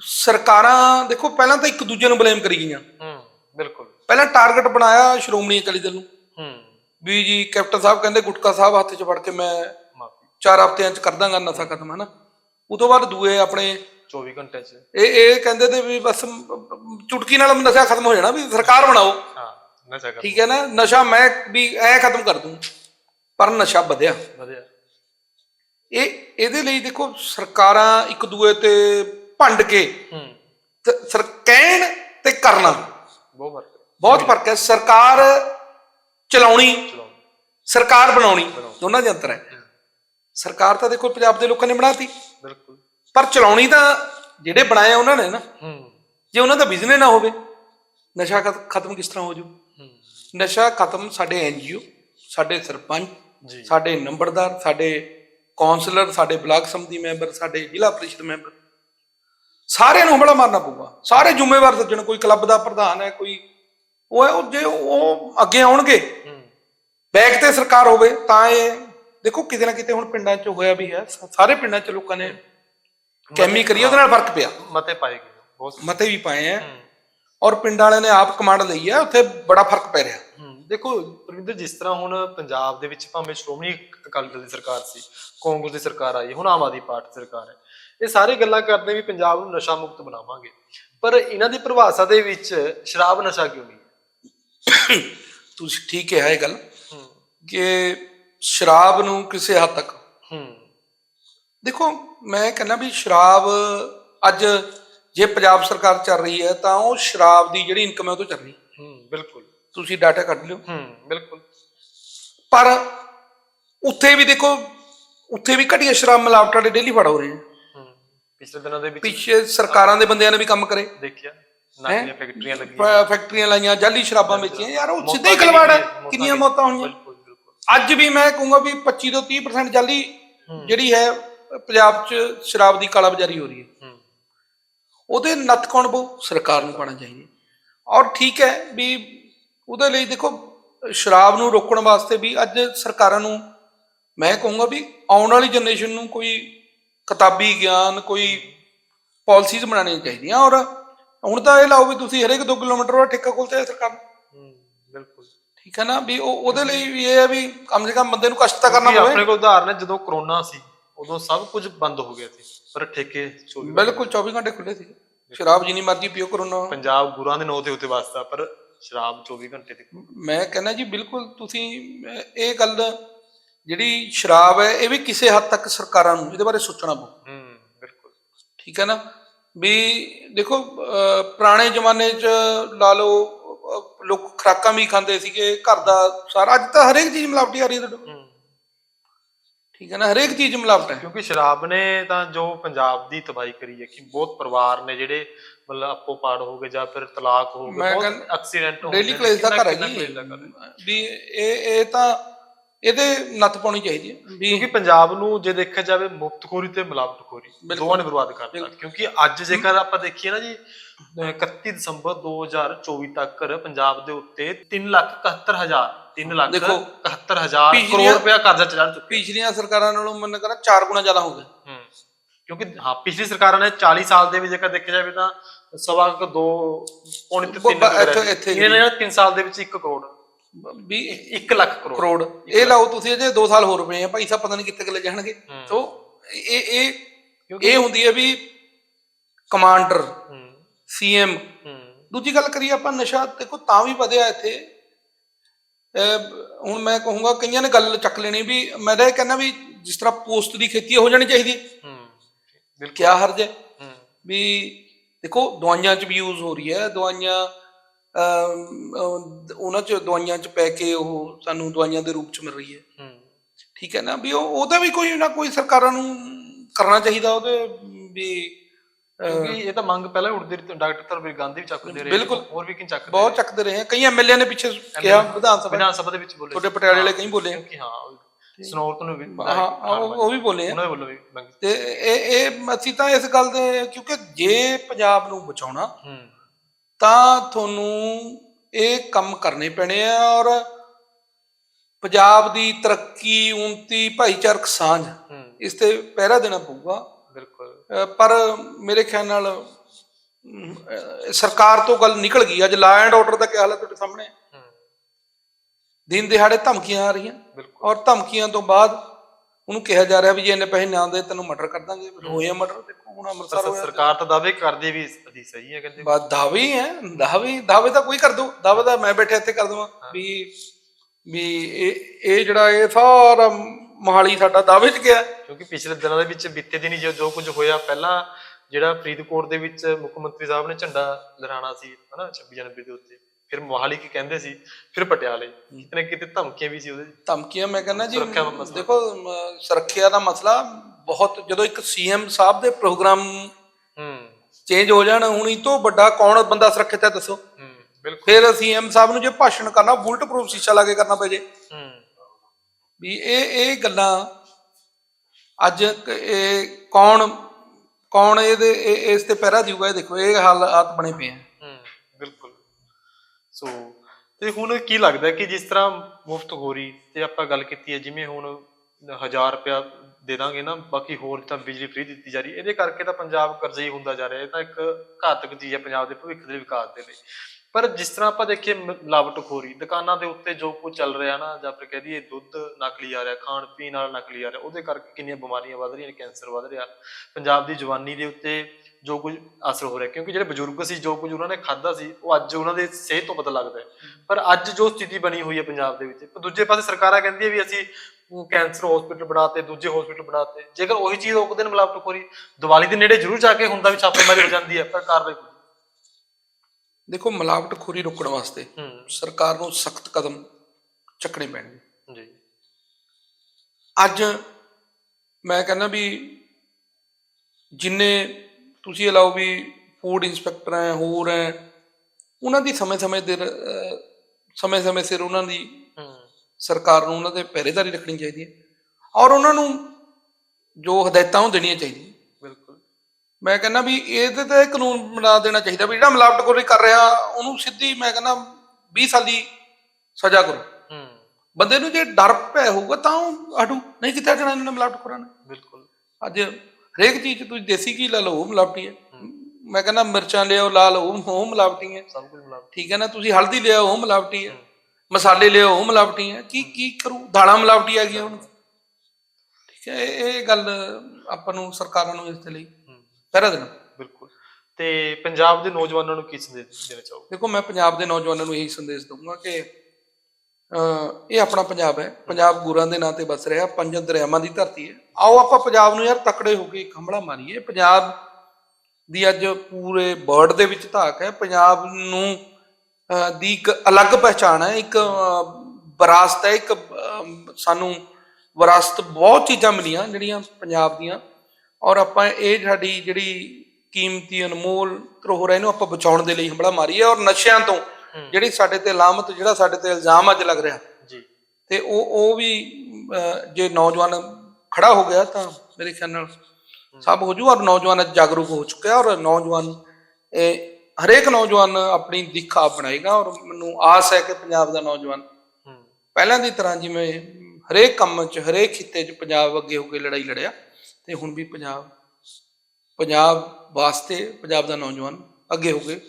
ਸਰਕਾਰਾਂ ਦੇਖੋ ਪਹਿਲਾਂ ਤਾਂ ਇੱਕ ਦੂਜੇ ਨੂੰ ਬਲੇਮ ਕਰੀ ਗਈਆਂ। ਹੂੰ ਬਿਲਕੁਲ। ਪਹਿਲਾਂ ਟਾਰਗੇਟ ਬਣਾਇਆ ਸ਼੍ਰੋਮਣੀ ਅਕਾਲੀ ਦਲ ਨੂੰ। ਹੂੰ। ਵੀ ਜੀ ਕੈਪਟਨ ਸਾਹਿਬ ਕਹਿੰਦੇ ਗੁਟਕਾ ਸਾਹਿਬ ਹੱਥ 'ਚ ਫੜ ਕੇ ਮੈਂ ਮਾਫੀ। ਚਾਰ ਹਫ਼ਤਿਆਂ 'ਚ ਕਰ ਦਾਂਗਾ ਨਸ਼ਾ ਖਤਮ ਹੈ ਨਾ ਉਹ ਤੋਂ ਬਾਅਦ ਦੂਏ ਆਪਣੇ 24 ਘੰਟੇ ਚ। ਇਹ ਇਹ ਕਹਿੰਦੇ ਤੇ ਵੀ ਬਸ ਚੁਟਕੀ ਨਾਲ ਨਸ਼ਾ ਖਤਮ ਹੋ ਜਾਣਾ ਵੀ ਸਰਕਾਰ ਬਣਾਓ। ਹਾਂ ਨਸ਼ਾ ਕਰ ਠੀਕ ਹੈ ਨਾ? ਨਸ਼ਾ ਮੈਂ ਵੀ ਐ ਖਤਮ ਕਰ ਦੂੰ ਪਰ ਨਸ਼ਾ ਵਧਿਆ। ਵਧੀਆ। ਇਹ ਇਹਦੇ ਲਈ ਦੇਖੋ ਸਰਕਾਰਾਂ ਇੱਕ ਦੂਏ ਤੇ ਭੰਡ ਕੇ ਹੂੰ। ਸਰ ਕਹਿਣ ਤੇ ਕਰਨਾ ਬਹੁਤ ਫ਼ਰਕ ਹੈ। ਬਹੁਤ ਫ਼ਰਕ ਹੈ। ਸਰਕਾਰ ਚਲਾਉਣੀ ਚਲੋ ਸਰਕਾਰ ਬਣਾਉਣੀ ਦੋਨਾਂ ਦੇ ਅੰਤਰ ਹੈ। ਸਰਕਾਰ ਤਾਂ ਦੇਖੋ ਪੰਜਾਬ ਦੇ ਲੋਕਾਂ ਨੇ ਬਣਾਤੀ। ਬਿਲਕੁਲ। ਪਰ ਚਲਾਉਣੀ ਤਾਂ ਜਿਹੜੇ ਬਣਾਏ ਆ ਉਹਨਾਂ ਨੇ ਨਾ ਹੂੰ। ਜੇ ਉਹਨਾਂ ਦਾ ਬਿਜ਼ਨਸ ਨਾ ਹੋਵੇ ਨਸ਼ਾ ਖਤ- ਖਤਮ ਕਿਸ ਤਰ੍ਹਾਂ ਹੋ ਜੂ? ਹੂੰ। ਨਸ਼ਾ ਖਤਮ ਸਾਡੇ ਐਨਜੀਓ ਸਾਡੇ ਸਰਪੰਚ ਜੀ। ਸਾਡੇ ਨੰਬਰਦਾਰ ਸਾਡੇ ਕਾਉਂਸਲਰ ਸਾਡੇ ਬਲਾਕ ਸਮਿਤੀ ਮੈਂਬਰ ਸਾਡੇ ਜ਼ਿਲ੍ਹਾ ਪ੍ਰੀਸ਼ਦ ਮੈਂਬਰ। ਸਾਰਿਆਂ ਨੂੰ ਹਮਲਾ ਮਾਰਨਾ ਪਊਗਾ। ਸਾਰੇ ਜ਼ਿੰਮੇਵਾਰ ਸੱਜਣ ਕੋਈ ਕਲੱਬ ਦਾ ਪ੍ਰਧਾਨ ਹੈ ਕੋਈ ਉਹ ਹੈ ਉਹ ਜੇ ਉਹ ਅੱਗੇ ਆਉਣਗੇ ਹੂੰ। ਬੈਕ ਤੇ ਸਰਕਾਰ ਹੋਵੇ ਤਾਂ ਇਹ ਦੇਖੋ ਕਿਤੇ ਨਾ ਕਿਤੇ ਹੁਣ ਪਿੰਡਾਂ 'ਚ ਹੋਇਆ ਵੀ ਹੈ ਸ- ਸਾਰੇ ਪਿੰਡਾਂ 'ਚ ਲੋਕਾਂ ਨੇ ਕੈਮੀ ਕਰੀ ਉਹਦੇ ਨਾਲ ਫ਼ਰਕ ਪਿਆ। ਮਤੇ ਪਾਏ ਗਏ ਬਹੁਤ ਮਤੇ ਵੀ ਪਾਏ ਆ। ਹੂੰ। ਔਰ ਪਿੰਡ ਵਾਲਿਆਂ ਨੇ ਆਪ ਕਮਾਂਡ ਲਈ ਹੈ ਉੱਥੇ ਬੜਾ ਫ਼ਰਕ ਪੈ ਰਿਹਾ। ਹੂੰ ਦੇਖੋ ਪ੍ਰਵਿੰਦਰ ਜਿਸ ਤਰ੍ਹਾਂ ਹੁਣ ਪੰਜਾਬ ਦੇ ਵਿੱਚ ਭਾਵੇਂ ਸ਼੍ਰੋਮਣੀ ਅਕਾਲੀ ਦਲ ਦੀ ਸਰਕਾਰ ਸੀ ਕਾਂਗਰਸ ਦੀ ਸਰਕਾਰ ਆਈ ਹੁਣ ਆਮ ਆਦਮੀ ਪਾਰਟੀ ਸਰਕਾਰ ਹੈ ਇਹ ਸਾਰੇ ਗੱਲਾਂ ਕਰਦੇ ਵੀ ਪੰਜਾਬ ਨੂੰ ਨਸ਼ਾ ਮੁਕਤ ਬਣਾਵਾਂਗੇ। ਪਰ ਇਹਨਾਂ ਦੀ ਪਰਿਭਾਸ਼ਾ ਦੇ ਵਿੱਚ ਸ਼ਰਾਬ ਨਸ਼ਾ ਕਿਉਂ ਨਹੀਂ ਹੈ? ਤੁਸੀਂ ਠੀਕ ਕਿਹਾ ਇਹ ਗੱਲ ਹੂੰ। ਕਿ ਸ਼ਰਾਬ ਨੂੰ ਕਿਸੇ ਹੱਦ ਤੱਕ ਹੂੰ। ਦੇਖੋ ਮੈਂ ਕਹਿੰਦਾ ਵੀ ਸ਼ਰਾਬ ਅੱਜ ਜੇ ਪੰਜਾਬ ਸਰਕਾਰ ਚੱਲ ਰਹੀ ਹੈ ਤਾਂ ਉਹ ਸ਼ਰਾਬ ਦੀ ਜਿਹੜੀ ਇਨਕਮ ਹੈ ਉਹ ਤੋਂ ਚੱਲ ਰਹੀ ਹੈ। ਬਿਲਕੁਲ। ਤੁਸੀਂ ਡਾਟਾ ਕੱਢ ਲਿਓ। ਹੂੰ ਬਿਲਕੁਲ। ਪਰ ਉੱਥੇ ਵੀ ਦੇਖੋ ਉੱਥੇ ਵੀ ਘਟੀਆ ਸ਼ਰਾਬ ਮਿਲਾਵਟਾਂ ਦੇ ਡੇਲੀ ਫੜ ਹੋ ਰਹੇ ਨੇ ਹੂੰ ਪਿਛਲੇ ਦਿਨਾਂ ਦੇ ਵਿੱਚ ਪਿੱਛੇ ਸਰਕਾਰਾਂ ਦੇ ਬੰਦਿਆਂ ਨੇ ਵੀ ਕੰਮ ਕਰੇ। ਦੇਖਿਆ ਨਾਲੀਆਂ ਫੈਕਟਰੀਆਂ ਲੱਗੀਆਂ। ਫੈਕਟਰੀਆਂ ਲਾਈਆਂ ਜਾਲੀ ਸ਼ਰਾਬਾਂ ਵੇਚੀਆਂ। ਯਾਰ ਉਹ ਸਿੱਧਾ ਹੀ ਖਲਵਾੜ ਹੈ। ਕਿੰਨੀਆਂ- ਮੌਤਾਂ ਹੋਈਆਂ। ਅੱਜ ਵੀ ਮੈਂ ਕਹੂੰਗਾ ਵੀ 25 ਤੋਂ 30% ਜਾਲੀ ਜਿਹੜੀ ਹੈ ਪੰਜਾਬ 'ਚ ਸ਼ਰਾਬ ਦੀ ਕਾਲਾਬਾਜ਼ਾਰੀ ਹੋ ਰਹੀ ਹੈ। ਉਹਦੇ ਨੱਥ ਕੌਣ ਬਹੁ ਸਰਕਾਰ ਨੂੰ ਪਾਣਾ ਚਾਹੀਦਾ। ਔਰ ਠੀਕ ਹੈ ਵੀ ਉਹਦੇ ਲਈ ਦੇਖੋ ਸ਼ਰਾਬ ਨੂੰ ਰੋਕਣ ਵਾਸਤੇ ਵੀ ਅੱਜ ਸਰਕਾਰਾਂ ਨੂੰ ਮੈਂ ਕਹੂੰਗਾ ਵੀ ਆਉਣ ਵਾਲੀ ਜਨਰੇਸ਼ਨ ਨੂੰ ਕੋਈ ਕਿਤਾਬੀ ਗਿਆਨ ਕੋਈ ਪਾਲਿਸੀਜ਼ ਬਣਾਉਣੀਆਂ ਚਾਹੀਦੀਆਂ। ਔਰ ਹੁਣ ਤਾਂ ਇਹ ਲਾਓ ਵੀ ਤੁਸੀਂ ਹਰੇਕ 2 ਕਿਲੋਮੀਟਰ ਦਾ ਠੇਕਾ ਖੋਲ੍ਹਤੇ ਸਰਕਾਰ। ਹੂੰ ਬਿਲਕੁਲ। ਠੀਕ ਹੈ ਨਾ ਵੀ ਉਹ ਉਹਦੇ ਲਈ ਵੀ ਇਹ ਹੈ ਵੀ ਕਮ ਸੇ ਕਮ ਬੰਦੇ ਨੂੰ ਕਸ਼ਟ ਤਾਂ ਕਰਨਾ ਕਿਉਂਕਿ ਆਪਣੇ ਪਵੇ। ਕੋਲ ਉਦਾਹਰਨ ਹੈ ਜਦੋਂ ਕਰੋਨਾ ਸੀ ਉਦੋਂ ਸਭ ਕੁਝ ਬੰਦ ਹੋ ਗਿਆ ਸੀ ਪਰ ਠੇਕੇ ਚੋਰੀ ਬਿਲਕੁਲ 24 ਘੰਟੇ ਖੁੱਲੇ ਸੀ। ਸ਼ਰਾਬ ਜਿੰਨੀ ਮਰਜ਼ੀ ਪੀਓ ਕਰੋਨਾ। ਪੰਜਾਬ ਗੁਰਾਂ ਦੇ ਨਾਂ ਦੇ ਉੱਤੇ ਵਸਦਾ ਪਰ ਸ਼ਰਾਬ 24 ਘੰਟੇ ਤੇ ਮੈਂ ਕਹਿੰਦਾ ਜੀ ਬਿਲਕੁਲ ਤੁਸੀਂ ਇਹ ਗੱਲ ਜਿਹੜੀ ਸ਼ਰਾਬ ਹੈ ਇਹ ਵੀ ਕਿਸੇ ਹੱਦ ਤੱਕ ਸਰਕਾਰਾਂ ਨੂੰ ਇਹਦੇ ਬਾਰੇ ਸੋਚਣਾ ਪਊ। ਹੂੰ ਬਿਲਕੁਲ। ਠੀਕ ਹੈ ਨਾ? ਵੀ ਦੇਖੋ ਪੁਰਾਣੇ ਜ਼ਮਾਨੇ 'ਚ ਲਾ ਲਓ ਅਹ, ਲੋਕ ਖਰਾਕਾਂ ਵੀ ਖਾਂਦੇ ਸੀਗੇ ਘਰ ਦਾ ਸਾਰਾ ਅੱਜ ਤਾਂ ਹਰੇਕ ਚੀਜ਼ ਮਿਲਾਵਟੀ ਆ ਰਹੀ ਹੈ ਤੁਹਾਡੇ ਠੀਕ ਹੈ ਨਾ ਹਰੇਕ ਚੀਜ਼ ਮਿਲਾਵਟ ਹੈ। ਕਿਉਂਕਿ ਸ਼ਰਾਬ ਨੇ ਤਾਂ ਜੋ ਪੰਜਾਬ ਦੀ ਤਬਾਹੀ ਕਰੀ ਹੈ ਕਿ ਬਹੁਤ ਪਰਿਵਾਰ ਨੇ ਜਿਹੜੇ ਮਤਲਬ ਆਪੋ ਪਾੜ ਹੋ ਗਏ ਜਾਂ ਫਿਰ ਤਲਾਕ ਹੋ ਗਏ ਬਹੁਤ ਐਕਸੀਡੈਂਟ ਹੋ ਡੇਲੀ ਗਏ ਕਲੇਸ਼ ਦਾ ਕਿੰਨਾ- ਘਰ ਹੈ ਜੀ। ਦਾ। ਵੀ ਇਹ ਇਹ ਤਾਂ ਇਹਦੇ ਨੱਥ ਪਾਉਣੀ ਚਾਹੀਦੀ ਹੈ। ਕਿਉਂਕਿ ਪੰਜਾਬ ਨੂੰ ਜੇ ਦੇਖਿਆ ਜਾਵੇ ਮੁਫਤਖੋਰੀ ਤੇ ਮਿਲਾਵਟਖੋਰੀ। ਦੋਵਾਂ ਨੇ ਬਰਬਾਦ ਕਰਤਾ। ਕਿਉਂਕਿ ਅੱਜ ਜੇਕਰ ਆਪਾਂ ਦੇਖੀਏ ਨਾ ਜੀ 31 ਦਸੰਬਰ 2024 ਤੱਕ ਪੰਜਾਬ ਦੇ ਉੱਤੇ 371000 3 ਲੱਖ ਦੇਖੋ, 71000 ਕਰੋੜ ਰੁਪਇਆ ਕਰਜ਼ਾ ਚੜਾ ਚੁੱਕਾ ਪਿਛਲੀਆਂ ਸਰਕਾਰਾਂ ਨਾਲੋਂ ਮੈਨੂੰ ਕਹਿੰਦਾ ਚਾਰ ਗੁਣਾ ਜ਼ਿਆਦਾ ਹੋ ਗਿਆ। ਹੂੰ ਕਿਉਂਕਿ ਹਾਂ ਪਿਛਲੀ ਸਰਕਾਰਾਂ ਨੇ 40 ਸਾਲ ਦੇ ਵਿੱਚ ਜੇਕਰ ਦੇਖਿਆ ਜਾਵੇ ਤਾਂ ਸਵਾ ਕੁ ਦੋ ਪੌਣੇ ਤੇ ਬ- ਤਿੰਨ ਬ- ਵਗੈਰਾ ਇੱਥੇ- ਇੱਥੇ ਇਹਨਾਂ ਨੇ 3 ਸਾਲ ਦੇ ਵਿੱਚ 1 ਕਰੋੜ। ਵੀ 1 ਲੱਖ ਕਰੋੜ। ਇਹ ਲਾਓ ਤੁਸੀਂ ਅਜੇ 2 ਸਾਲ ਹੋਰ ਪਏ ਆ ਭਾਈ ਸਾਹਿਬ ਪਤਾ ਨਹੀਂ ਕਿੱਥੇ ਗਲੇ ਜਾਣਗੇ। ਸੋ ਇਹ ਇਹ ਇਹ ਹੁੰਦੀ ਹੈ ਵੀ ਕਮਾਂਡਰ। ਸੀਐਮ। ਦੂਜੀ ਗੱਲ ਕਰੀਏ ਆਪਾਂ ਨਸ਼ਾ ਦੇਖੋ ਤਾਂ ਵੀ ਵਧਿਆ ਇੱਥੇ। ਹੁਣ ਮੈਂ ਕਹੂੰਗਾ ਕਈਆਂ ਨੇ ਗੱਲ ਚੱਕ ਲੈਣੀ ਵੀ ਮੈਂ ਤਾਂ ਇਹ ਕਹਿੰਦਾ ਵੀ ਜਿਸ ਤਰ੍ਹਾਂ ਪੋਸਟ ਦੀ ਖੇਤੀ ਹੋ ਜਾਣੀ ਚਾਹੀਦੀ। ਹੈ। ਕਿਆ ਹਰਜ ਹੈ? ਵੀ ਦੇਖੋ ਦਵਾਈਆਂ 'ਚ ਵੀ ਯੂਜ਼ ਹੋ ਰਹੀ ਹੈ। ਦਵਾਈਆਂ ਉਹਨਾਂ 'ਚ ਦਵਾਈਆਂ 'ਚ ਪੈ ਕੇ ਉਹ ਸਾਨੂੰ ਦਵਾਈਆਂ ਦੇ ਰੂਪ 'ਚ ਮਿਲ ਰਹੀ ਹੈ। ਹੂੰ। ਠੀਕ ਹੈ ਨਾ? ਵੀ ਉਹ ਉਹਦਾ ਵੀ ਕੋਈ ਨਾ ਕੋਈ ਸਰਕਾਰਾਂ ਨੂੰ ਕਰਨਾ ਚਾਹੀਦਾ ਉਹਦੇ ਵੀ ਕਿਉਂਕਿ ਇਹ ਤਾਂ ਮੰਗ ਪਹਿਲਾਂ ਉੱਠਦੀ ਰਹੀ ਡਾਕਟਰ ਤਰਵੀਰ ਗਾਂਧੀ ਵੀ ਚੱਕਦੇ ਰਹੇ ਬਿਲਕੁਲ। ਹੋਰ ਵੀ ਕਿਨ ਚੱਕਦੇ ਬਹੁਤ ਚੱਕਦੇ ਰਹੇ ਕਈ ਐਮਐਲਏ ਨੇ ਪਿੱਛੇ ਕਿਹਾ ਵਿਧਾਨ ਸਭਾ। ਵਿਧਾਨ ਸਭਾ ਦੇ ਵਿੱਚ ਬੋਲੇ ਤੁਹਾਡੇ ਪਟਿਆਲੇ ਵਾਲੇ ਕਈ ਬੋਲੇ। ਕਿਉਂਕਿ ਹਾਂ ਸਨੌਰ ਤੋਂ ਵੀ ਹਾਂ ਉਹ ਵੀ ਬੋਲੇ ਉਹਨਾਂ ਵੀ ਮੰਗੀ ਤੇ ਇਹ ਇਹ ਅਸੀਂ ਤਾਂ ਇਸ ਗੱਲ ਦੇ ਕਿਉਂਕਿ ਜੇ ਪੰਜਾਬ ਨੂੰ ਬਚਾਉਣਾ ਤਾਂ ਤੁਹਾਨੂੰ ਇਹ ਕੰਮ ਕਰਨੇ ਪੈਣੇ ਆ ਔਰ ਪੰਜਾਬ ਦੀ ਤਰੱਕੀ ਉન્નਤੀ ਭਾਈਚਾਰਕ ਸਾਂਝ ਇਸ ਤੇ ਪਹਿਰਾ ਦੇਣਾ ਪਊਗਾ। ਬਿਲਕੁਲ। ਪਰ ਮੇਰੇ ਖਿਆਲ ਨਾਲ ਸਰਕਾਰ ਤੋਂ ਗੱਲ ਨਿਕਲ ਗਈ। ਅੱਜ ਲਾ ਐਂਡ ਆਰਡਰ ਦਾ ਕੀ ਹਾਲ ਹੈ ਤੁਹਾਡੇ ਸਾਹਮਣੇ? ਦਿਨ ਦਿਹਾੜੇ ਧਮਕੀਆਂ ਆ ਰਹੀਆਂ। ਔਰ ਧਮਕੀਆਂ ਤੋਂ ਬਾਅਦ ਉਹਨੂੰ ਕਿਹਾ ਜਾ ਰਿਹਾ ਵੀ ਜੇ ਇੰਨੇ ਪੈਸੇ ਨਾ ਦੇ ਤੈਨੂੰ ਮਰਡਰ ਕਰ ਦਾਂਗੇ। ਹੋਏ ਆ ਮਰਡਰ ਦੇਖੋ ਹੁਣ ਅੰਮ੍ਰਿਤਸਰ ਸਰ- ਹੋਇਆ। ਸਰਕਾਰ ਤਾਂ ਦਾਅਵੇ ਕਰਦੀ ਵੀ ਅਸੀਂ ਸਹੀ ਹੈ ਕਹਿੰਦੇ। ਬਾਤ ਦਾਅਵੇ ਹੀ ਹੈ। ਦਾਅਵੇ ਦਾਅਵੇ ਤਾਂ ਕੋਈ ਕਰ ਦੋ। ਦਾਅਵੇ ਤਾਂ ਮੈਂ ਬੈਠੇ ਇੱਥੇ ਕਰ ਦਵਾਂ ਵੀ ਵੀ ਇਹ ਇਹ ਜਿਹੜਾ ਇਹ ਸਾਰਾ ਮੋਹਾਲੀ ਸਾਡਾ ਦਾਅਵੇ 'ਚ ਗਿਆ। ਕਿਉਂਕਿ ਪਿਛਲੇ ਦਿਨਾਂ ਦੇ ਵਿੱਚ ਬੀਤੇ ਦਿਨੀ ਜੋ ਜੋ ਕੁਝ ਹੋਇਆ ਪਹਿਲਾਂ ਜਿਹੜਾ ਫਰੀਦਕੋਟ ਦੇ ਵਿੱਚ ਮੁੱਖ ਮੰਤਰੀ ਸਾਹਿਬ ਨੇ ਝੰਡਾ ਲਹਿਰਾਣਾ ਸੀ ਹਨਾ 26 ਜਨਵਰੀ ਦੇ ਉੱਤੇ। ਫਿਰ ਮੋਹਾਲੀ ਕੀ ਕਹਿੰਦੇ ਸੀ ਫਿਰ ਪਟਿਆਲੇ। ਕਿਤੇ ਕਿਤੇ ਧਮਕੀਆਂ ਵੀ ਸੀ ਉਹਦੇ ਧਮਕੀਆਂ ਮੈਂ ਕਹਿੰਦਾ ਜੀ। ਦੇਖੋ ਸੁਰੱਖਿਆ ਦਾ ਮਸਲਾ ਬਹੁਤ ਜਦੋਂ ਇੱਕ ਸੀਐਮ ਸਾਹਿਬ ਦੇ ਪ੍ਰੋਗਰਾਮ ਹੂੰ। ਚੇਂਜ ਹੋ ਜਾਣ ਹੁਣ ਤੋਂ ਵੱਡਾ ਕੌਣ ਬੰਦਾ ਸੁਰੱਖਿਅਤ ਹੈ ਦੱਸੋ। ਹੂੰ ਬਿਲਕੁਲ। ਫਿਰ ਸੀਐਮ ਸਾਹਿਬ ਨੂੰ ਜੇ ਭਾਸ਼ਣ ਕਰਨਾ ਬੁਲਟ ਪ੍ਰੂਫ ਸ਼ੀਸ਼ਾ ਲਾ ਕੇ ਕਰਨਾ ਪੈ ਜੇ। ਹੂੰ। ਵੀ ਇਹ ਇਹ ਗੱਲਾਂ ਅੱਜ ਇਹ ਕੌਣ ਕੌਣ ਇਹਦੇ ਇਸ ਤੇ ਪਹਿਰਾ ਦੇਊਗਾ, ਇਹ ਦੇਖੋ, ਇਹ ਹਾਲਾਤ ਬਣੇ ਪਏ ਆ। ਬਿਲਕੁਲ। ਸੋ, ਤੇ ਹੁਣ ਕੀ ਲੱਗਦਾ ਕਿ ਜਿਸ ਤਰ੍ਹਾਂ ਮੁਫਤ ਖੋਰੀ ਤੇ ਆਪਾਂ ਗੱਲ ਕੀਤੀ ਹੈ, ਜਿਵੇਂ ਹੁਣ 1000 ਰੁਪਇਆ ਦੇ ਦਾਂਗੇ ਨਾ, ਬਾਕੀ ਹੋਰ ਤਾਂ ਬਿਜਲੀ ਫ੍ਰੀ ਦਿੱਤੀ ਜਾ ਰਹੀ ਹੈ, ਇਹਦੇ ਕਰਕੇ ਤਾਂ ਪੰਜਾਬ ਕਰਜ਼ਈ ਹੁੰਦਾ ਜਾ ਰਿਹਾ, ਇਹ ਤਾਂ ਇੱਕ ਘਾਤਕ ਚੀਜ਼ ਹੈ ਪੰਜਾਬ ਦੇ ਭਵਿੱਖ ਦੇ ਵਿਕਾਸ ਦੇ ਲਈ। ਪਰ ਜਿਸ ਤਰ੍ਹਾਂ ਆਪਾਂ ਦੇਖੀਏ ਮਿਲਾਵਟਖੋਰੀ ਦੁਕਾਨਾਂ ਦੇ ਉੱਤੇ ਜੋ ਕੁਝ ਚੱਲ ਰਿਹਾ ਨਾ ਜਾਂ ਫਿਰ ਕਹਿ ਦਈਏ ਦੁੱਧ ਨਕਲੀ ਆ ਰਿਹਾ ਖਾਣ ਪੀਣ ਵਾਲਾ ਨਕਲੀ ਆ ਰਿਹਾ ਉਹਦੇ ਕਰਕੇ ਕਿੰਨੀਆਂ ਬਿਮਾਰੀਆਂ ਵੱਧ ਰਹੀਆਂ ਨੇ ਕੈਂਸਰ ਵੱਧ ਰਿਹਾ। ਪੰਜਾਬ ਦੀ ਜਵਾਨੀ ਦੇ ਉੱਤੇ ਜੋ ਕੁਝ ਅਸਰ ਹੋ ਰਿਹਾ ਕਿਉਂਕਿ ਜਿਹੜੇ ਬਜ਼ੁਰਗ ਸੀ ਜੋ ਕੁਝ ਉਹਨਾਂ ਨੇ ਖਾਦਾ ਸੀ ਉਹ ਅੱਜ ਉਹਨਾਂ ਦੇ ਸਿਹਤ ਤੋਂ ਪਤਾ ਲੱਗਦਾ ਹੈ। ਪਰ ਅੱਜ ਜੋ ਸਥਿਤੀ ਬਣੀ ਹੋਈ ਹੈ ਪੰਜਾਬ ਦੇ ਵਿੱਚ ਪਰ ਦੂਜੇ ਪਾਸੇ ਸਰਕਾਰਾਂ ਕਹਿੰਦੀਆਂ ਵੀ ਅਸੀਂ ਅਮ, ਕੈਂਸਰ ਹਸਪੀਟਲ ਬਣਾਤੇ ਦੂਜੇ ਹਸਪੀਟਲ ਬਣਾਤੇ ਜੇਕਰ ਉਹੀ ਚੀਜ਼ ਰੋਕਦੇ ਨੇ ਮਿਲਾਵਟਖੋਰੀ ਦੀਵਾਲੀ ਦੇ ਨੇੜੇ ਜ਼ਰੂਰ ਜਾ ਕੇ ਹੁੰਦਾ ਵੀ ਛਾਪੇਮਾਰੀ ਹੋ ਜਾਂਦੀ ਹੈ ਪਰ ਕਾਰਵਾਈ ਦੇਖੋ ਮਿਲਾਵਟਖੋਰੀ ਰੋਕਣ ਵਾਸਤੇ ਸਰਕਾਰ ਨੂੰ ਸਖਤ ਕਦਮ ਚੱਕਣੇ ਪੈਣਗੇ। ਜੀ। ਅੱਜ ਮੈਂ ਕਹਿੰਦਾ ਵੀ ਜਿੰਨੇ ਤੁਸੀਂ ਲਾਓ ਵੀ ਫੂਡ ਇੰਸਪੈਕਟਰ ਹੈ ਹੋਰ ਹੈ ਉਹਨਾਂ ਦੀ ਸਮੇਂ-ਸਮੇਂ ਦੇ ਸਮੇਂ-ਸਮੇਂ ਸਿਰ ਉਹਨਾਂ ਦੀ ਸਰਕਾਰ ਨੂੰ ਉਹਨਾਂ ਤੇ ਪਹਿਰੇਦਾਰੀ ਰੱਖਣੀ ਚਾਹੀਦੀ ਹੈ ਔਰ ਉਹਨਾਂ ਨੂੰ ਜੋ ਹਦਾਇਤਾਂ ਉਹ ਦੇਣੀਆਂ ਚਾਹੀਦੀਆਂ। ਮੈਂ ਕਹਿੰਦਾ ਵੀ ਇਹਦੇ ਤੇ ਕਾਨੂੰਨ ਬਣਾ ਦੇਣਾ ਚਾਹੀਦਾ ਵੀ ਜਿਹੜਾ ਮਿਲਾਵਟਖੋਰੀ ਕਰ ਰਿਹਾ ਉਹਨੂੰ ਸਿੱਧੀ ਮੈਂ ਕਹਿੰਦਾ 20 ਸਾਲ ਦੀ ਸਜ਼ਾ ਕਰੋ। ਹੂੰ। ਬੰਦੇ ਨੂੰ ਜੇ ਡਰ ਪੈ ਹੋਊਗਾ ਤਾਂ ਉਹ ਹਟੂ ਨਹੀਂ ਕਿਤੇ ਹਟਣਾ ਇਹਨਾਂ ਨੇ ਮਿਲਾਵਟਖੋਰਾਂ ਨੇ? ਬਿਲਕੁਲ। ਅੱਜ ਹਰੇਕ ਚੀਜ਼ ਤੁਸੀਂ ਦੇਸੀ ਘੀ ਲੈ ਲਓ ਮਿਲਾਵਟੀ ਹੈ। ਮੈਂ ਕਹਿੰਦਾ ਮਿਰਚਾਂ ਲਿਆਓ ਲਾ ਲਓ ਉਹ ਉਹ ਮਿਲਾਵਟੀ ਹੈ। ਸਭ ਕੁਝ ਮਿਲਾਵਟ। ਠੀਕ ਹੈ ਨਾ? ਤੁਸੀਂ ਹਲਦੀ ਲਿਆਓ ਉਹ ਮਿਲਾਵਟੀ ਹੈ। ਮਸਾਲੇ ਲਿਆਓ ਉਹ ਮਿਲਾਵਟੀ ਹੈ। ਕੀ ਕੀ ਕਰੂ? ਦਾਲਾਂ ਮਿਲਾਵਟੀ ਆ ਗਈਆਂ ਹੁਣ। ਠੀਕ ਹੈ ਇਹ ਗੱਲ ਆਪਾਂ ਨੂੰ ਸਰਕਾਰਾਂ ਨੂੰ ਇਸ ਦੇ ਲਈ ਪਹਿਰਾ ਦੇਣਾ ਬਿਲਕੁਲ। ਤੇ ਪੰਜਾਬ ਦੇ ਨੌਜਵਾਨਾਂ ਨੂੰ ਕੀ ਸੰਦੇਸ਼ ਦੇਣਾ ਚਾਹੋਗੇ? ਦੇਖੋ ਮੈਂ ਪੰਜਾਬ ਦੇ ਨੌਜਵਾਨਾਂ ਨੂੰ ਇਹੀ ਸੰਦੇਸ਼ ਦਊਂਗਾ ਕਿ ਇਹ ਆਪਣਾ ਪੰਜਾਬ ਹੈ। ਪੰਜਾਬ ਗੁਰਾਂ ਦੇ ਨਾਂ ਤੇ ਵਸ ਰਿਹਾ। ਪੰਜ ਦਰਿਆਵਾਂ ਦੀ ਧਰਤੀ ਹੈ। ਆਓ ਆਪਾਂ ਪੰਜਾਬ ਨੂੰ ਯਾਰ ਤਕੜੇ ਹੋ ਕੇ ਇੱਕ ਹੰਬੜਾ ਮਾਰੀਏ। ਪੰਜਾਬ ਦੀ ਅੱਜ ਪੂਰੇ ਵਰਲਡ ਦੇ ਵਿੱਚ ਧਾਕ ਹੈ। ਪੰਜਾਬ ਨੂੰ ਦੀ ਇੱਕ ਅਲੱਗ ਪਹਿਚਾਣ ਹੈ। ਇੱਕ ਵਿਰਾਸਤ ਹੈ। ਇੱਕ ਸਾਨੂੰ ਵਿਰਾਸਤ ਬਹੁਤ ਚੀਜ਼ਾਂ ਮਿਲੀਆਂ ਜਿਹੜੀਆਂ ਪੰਜਾਬ ਦੀਆਂ। ਔਰ ਆਪਾਂ ਇਹ ਸਾਡੀ ਜਿਹੜੀ ਕੀਮਤੀ ਅਨਮੋਲ ਧਰੋਹਰ ਹੈ ਇਹਨੂੰ ਆਪਾਂ ਬਚਾਉਣ ਦੇ ਲਈ ਹੰਬੜਾ ਮਾਰੀਏ। ਔਰ ਨਸ਼ਿਆਂ ਤੋਂ ਜਿਹੜੀ ਸਾਡੇ ਤੇ ਲਾਮਤ ਜਿਹੜਾ ਸਾਡੇ ਤੇ ਇਲਜ਼ਾਮ ਅੱਜ ਲੱਗ ਰਿਹਾ। ਜੀ। ਤੇ ਉਹ ਉਹ ਵੀ ਜੇ ਨੌਜਵਾਨ ਖੜਾ ਹੋ ਗਿਆ ਤਾਂ ਮੇਰੇ ਖਿਆਲ ਨਾਲ ਸਭ ਹੋ ਜੂ ਔਰ ਨੌਜਵਾਨ ਜਾਗਰੂਕ ਹੋ ਚੁੱਕਿਆ ਔਰ ਨੌਜਵਾਨ ਇਹ ਹਰੇਕ ਨੌਜਵਾਨ ਆਪਣੀ ਦਿੱਖ ਬਣਾਏਗਾ। ਔਰ ਮੈਨੂੰ ਆਸ ਹੈ ਕਿ ਪੰਜਾਬ ਦਾ ਨੌਜਵਾਨ ਹੂੰ। ਪਹਿਲਾਂ ਦੀ ਤਰ੍ਹਾਂ ਜਿਵੇਂ ਹਰੇਕ ਕੰਮ 'ਚ ਹਰੇਕ ਖਿੱਤੇ 'ਚ ਪੰਜਾਬ ਅੱਗੇ ਹੋ ਕੇ ਲੜਾਈ ਲੜਿਆ। ਤੇ ਹੁਣ ਵੀ ਪੰਜਾਬ ਪੰਜਾਬ ਵਾਸਤੇ ਪੰਜਾਬ ਦਾ ਨੌਜਵਾਨ ਅੱਗੇ ਹੋ ਕੇ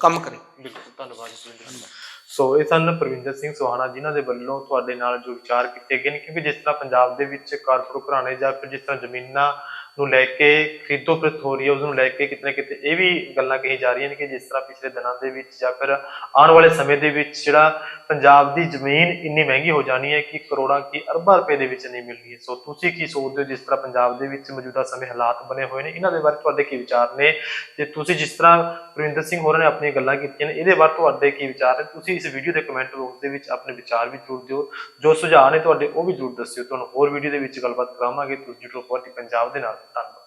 ਕੰਮ ਕਰੇ। ਬਿਲਕੁਲ ਧੰਨਵਾਦ ਜੀ ਸੋ ਇਹ ਸਨ ਪ੍ਰਵਿੰਦਰ ਸਿੰਘ ਸੁਹਾਣਾ ਜਿਨ੍ਹਾਂ ਦੇ ਵੱਲੋਂ ਤੁਹਾਡੇ ਨਾਲ ਜੋ ਵਿਚਾਰ ਕੀਤੇ ਗਏ ਨੇ ਕਿਉਂਕਿ ਜਿਸ ਤਰ੍ਹਾਂ ਪੰਜਾਬ ਦੇ ਵਿੱਚ ਕਾਰਪੋਰੇਟ ਘਰਾਣੇ ਜਾਂ ਫਿਰ ਜਿਸ ਤਰ੍ਹਾਂ ਜ਼ਮੀਨਾਂ ਨੂੰ ਲੈ ਕੇ ਖਰੀਦੋ ਫਰੋਖਤ ਹੋ ਰਹੀ ਹੈ ਉਸ ਨੂੰ ਲੈ ਕੇ ਕਿਤੇ ਨਾ ਕਿਤੇ ਇਹ ਵੀ ਗੱਲਾਂ ਕਹੀ ਜਾ ਰਹੀਆਂ ਨੇ ਕਿ ਜਿਸ ਤਰ੍ਹਾਂ ਪਿਛਲੇ ਦਿਨਾਂ ਦੇ ਵਿੱਚ ਜਾਂ ਫਿਰ ਆਉਣ ਵਾਲੇ ਸਮੇਂ ਦੇ ਵਿੱਚ ਜਿਹੜਾ ਪੰਜਾਬ ਦੀ ਜ਼ਮੀਨ ਇੰਨੀ ਮਹਿੰਗੀ ਹੋ ਜਾਣੀ ਹੈ ਕਿ ਕਰੋੜਾਂ ਕੀ ਅਰਬਾਂ ਰੁਪਏ ਦੇ ਵਿੱਚ ਨਹੀਂ ਮਿਲਣੀ ਸੋ ਤੁਸੀਂ ਕੀ ਸੋਚਦੇ ਹੋ ਜਿਸ ਤਰ੍ਹਾਂ ਪੰਜਾਬ ਦੇ ਵਿੱਚ ਮੌਜੂਦਾ ਸਮੇਂ ਹਾਲਾਤ ਬਣੇ ਹੋਏ ਨੇ? ਇਹਨਾਂ ਦੇ ਬਾਰੇ ਤੁਹਾਡੇ ਕੀ ਵਿਚਾਰ ਨੇ? ਤੇ ਤੁਸੀਂ ਜਿਸ ਤਰ੍ਹਾਂ ਪ੍ਰਵਿੰਦਰ ਸਿੰਘ ਹੋਰਾਂ ਨੇ ਆਪਣੀਆਂ ਗੱਲਾਂ ਕੀਤੀਆਂ ਨੇ। ਇਹਦੇ ਬਾਰੇ ਤੁਹਾਡੇ ਕੀ ਵਿਚਾਰ ਨੇ? ਤੁਸੀਂ ਇਸ ਵੀਡੀਓ ਦੇ ਕਮੈਂਟ ਬਾਕਸ ਦੇ ਵਿੱਚ ਆਪਣੇ ਵਿਚਾਰ ਵੀ ਜ਼ਰੂਰ ਦਿਓ। ਜੋ ਸੁਝਾਅ ਨੇ ਤੁਹਾਡੇ ਉਹ ਵੀ ਜ਼ਰੂਰ ਦੱਸਿਓ। ਤੁਹਾਨੂੰ ਹੋਰ ਵੀਡੀਓ ਦੇ ਵਿੱਚ ਗੱਲਬਾਤ ਕਰਾਵਾਂਗੇ। ਤੁਸੀਂ ਜੁੜੋ ਪਾਰਟੀ ਪੰਜਾਬ ਦੇ ਨਾਲ। ਧੰਨਵਾਦ।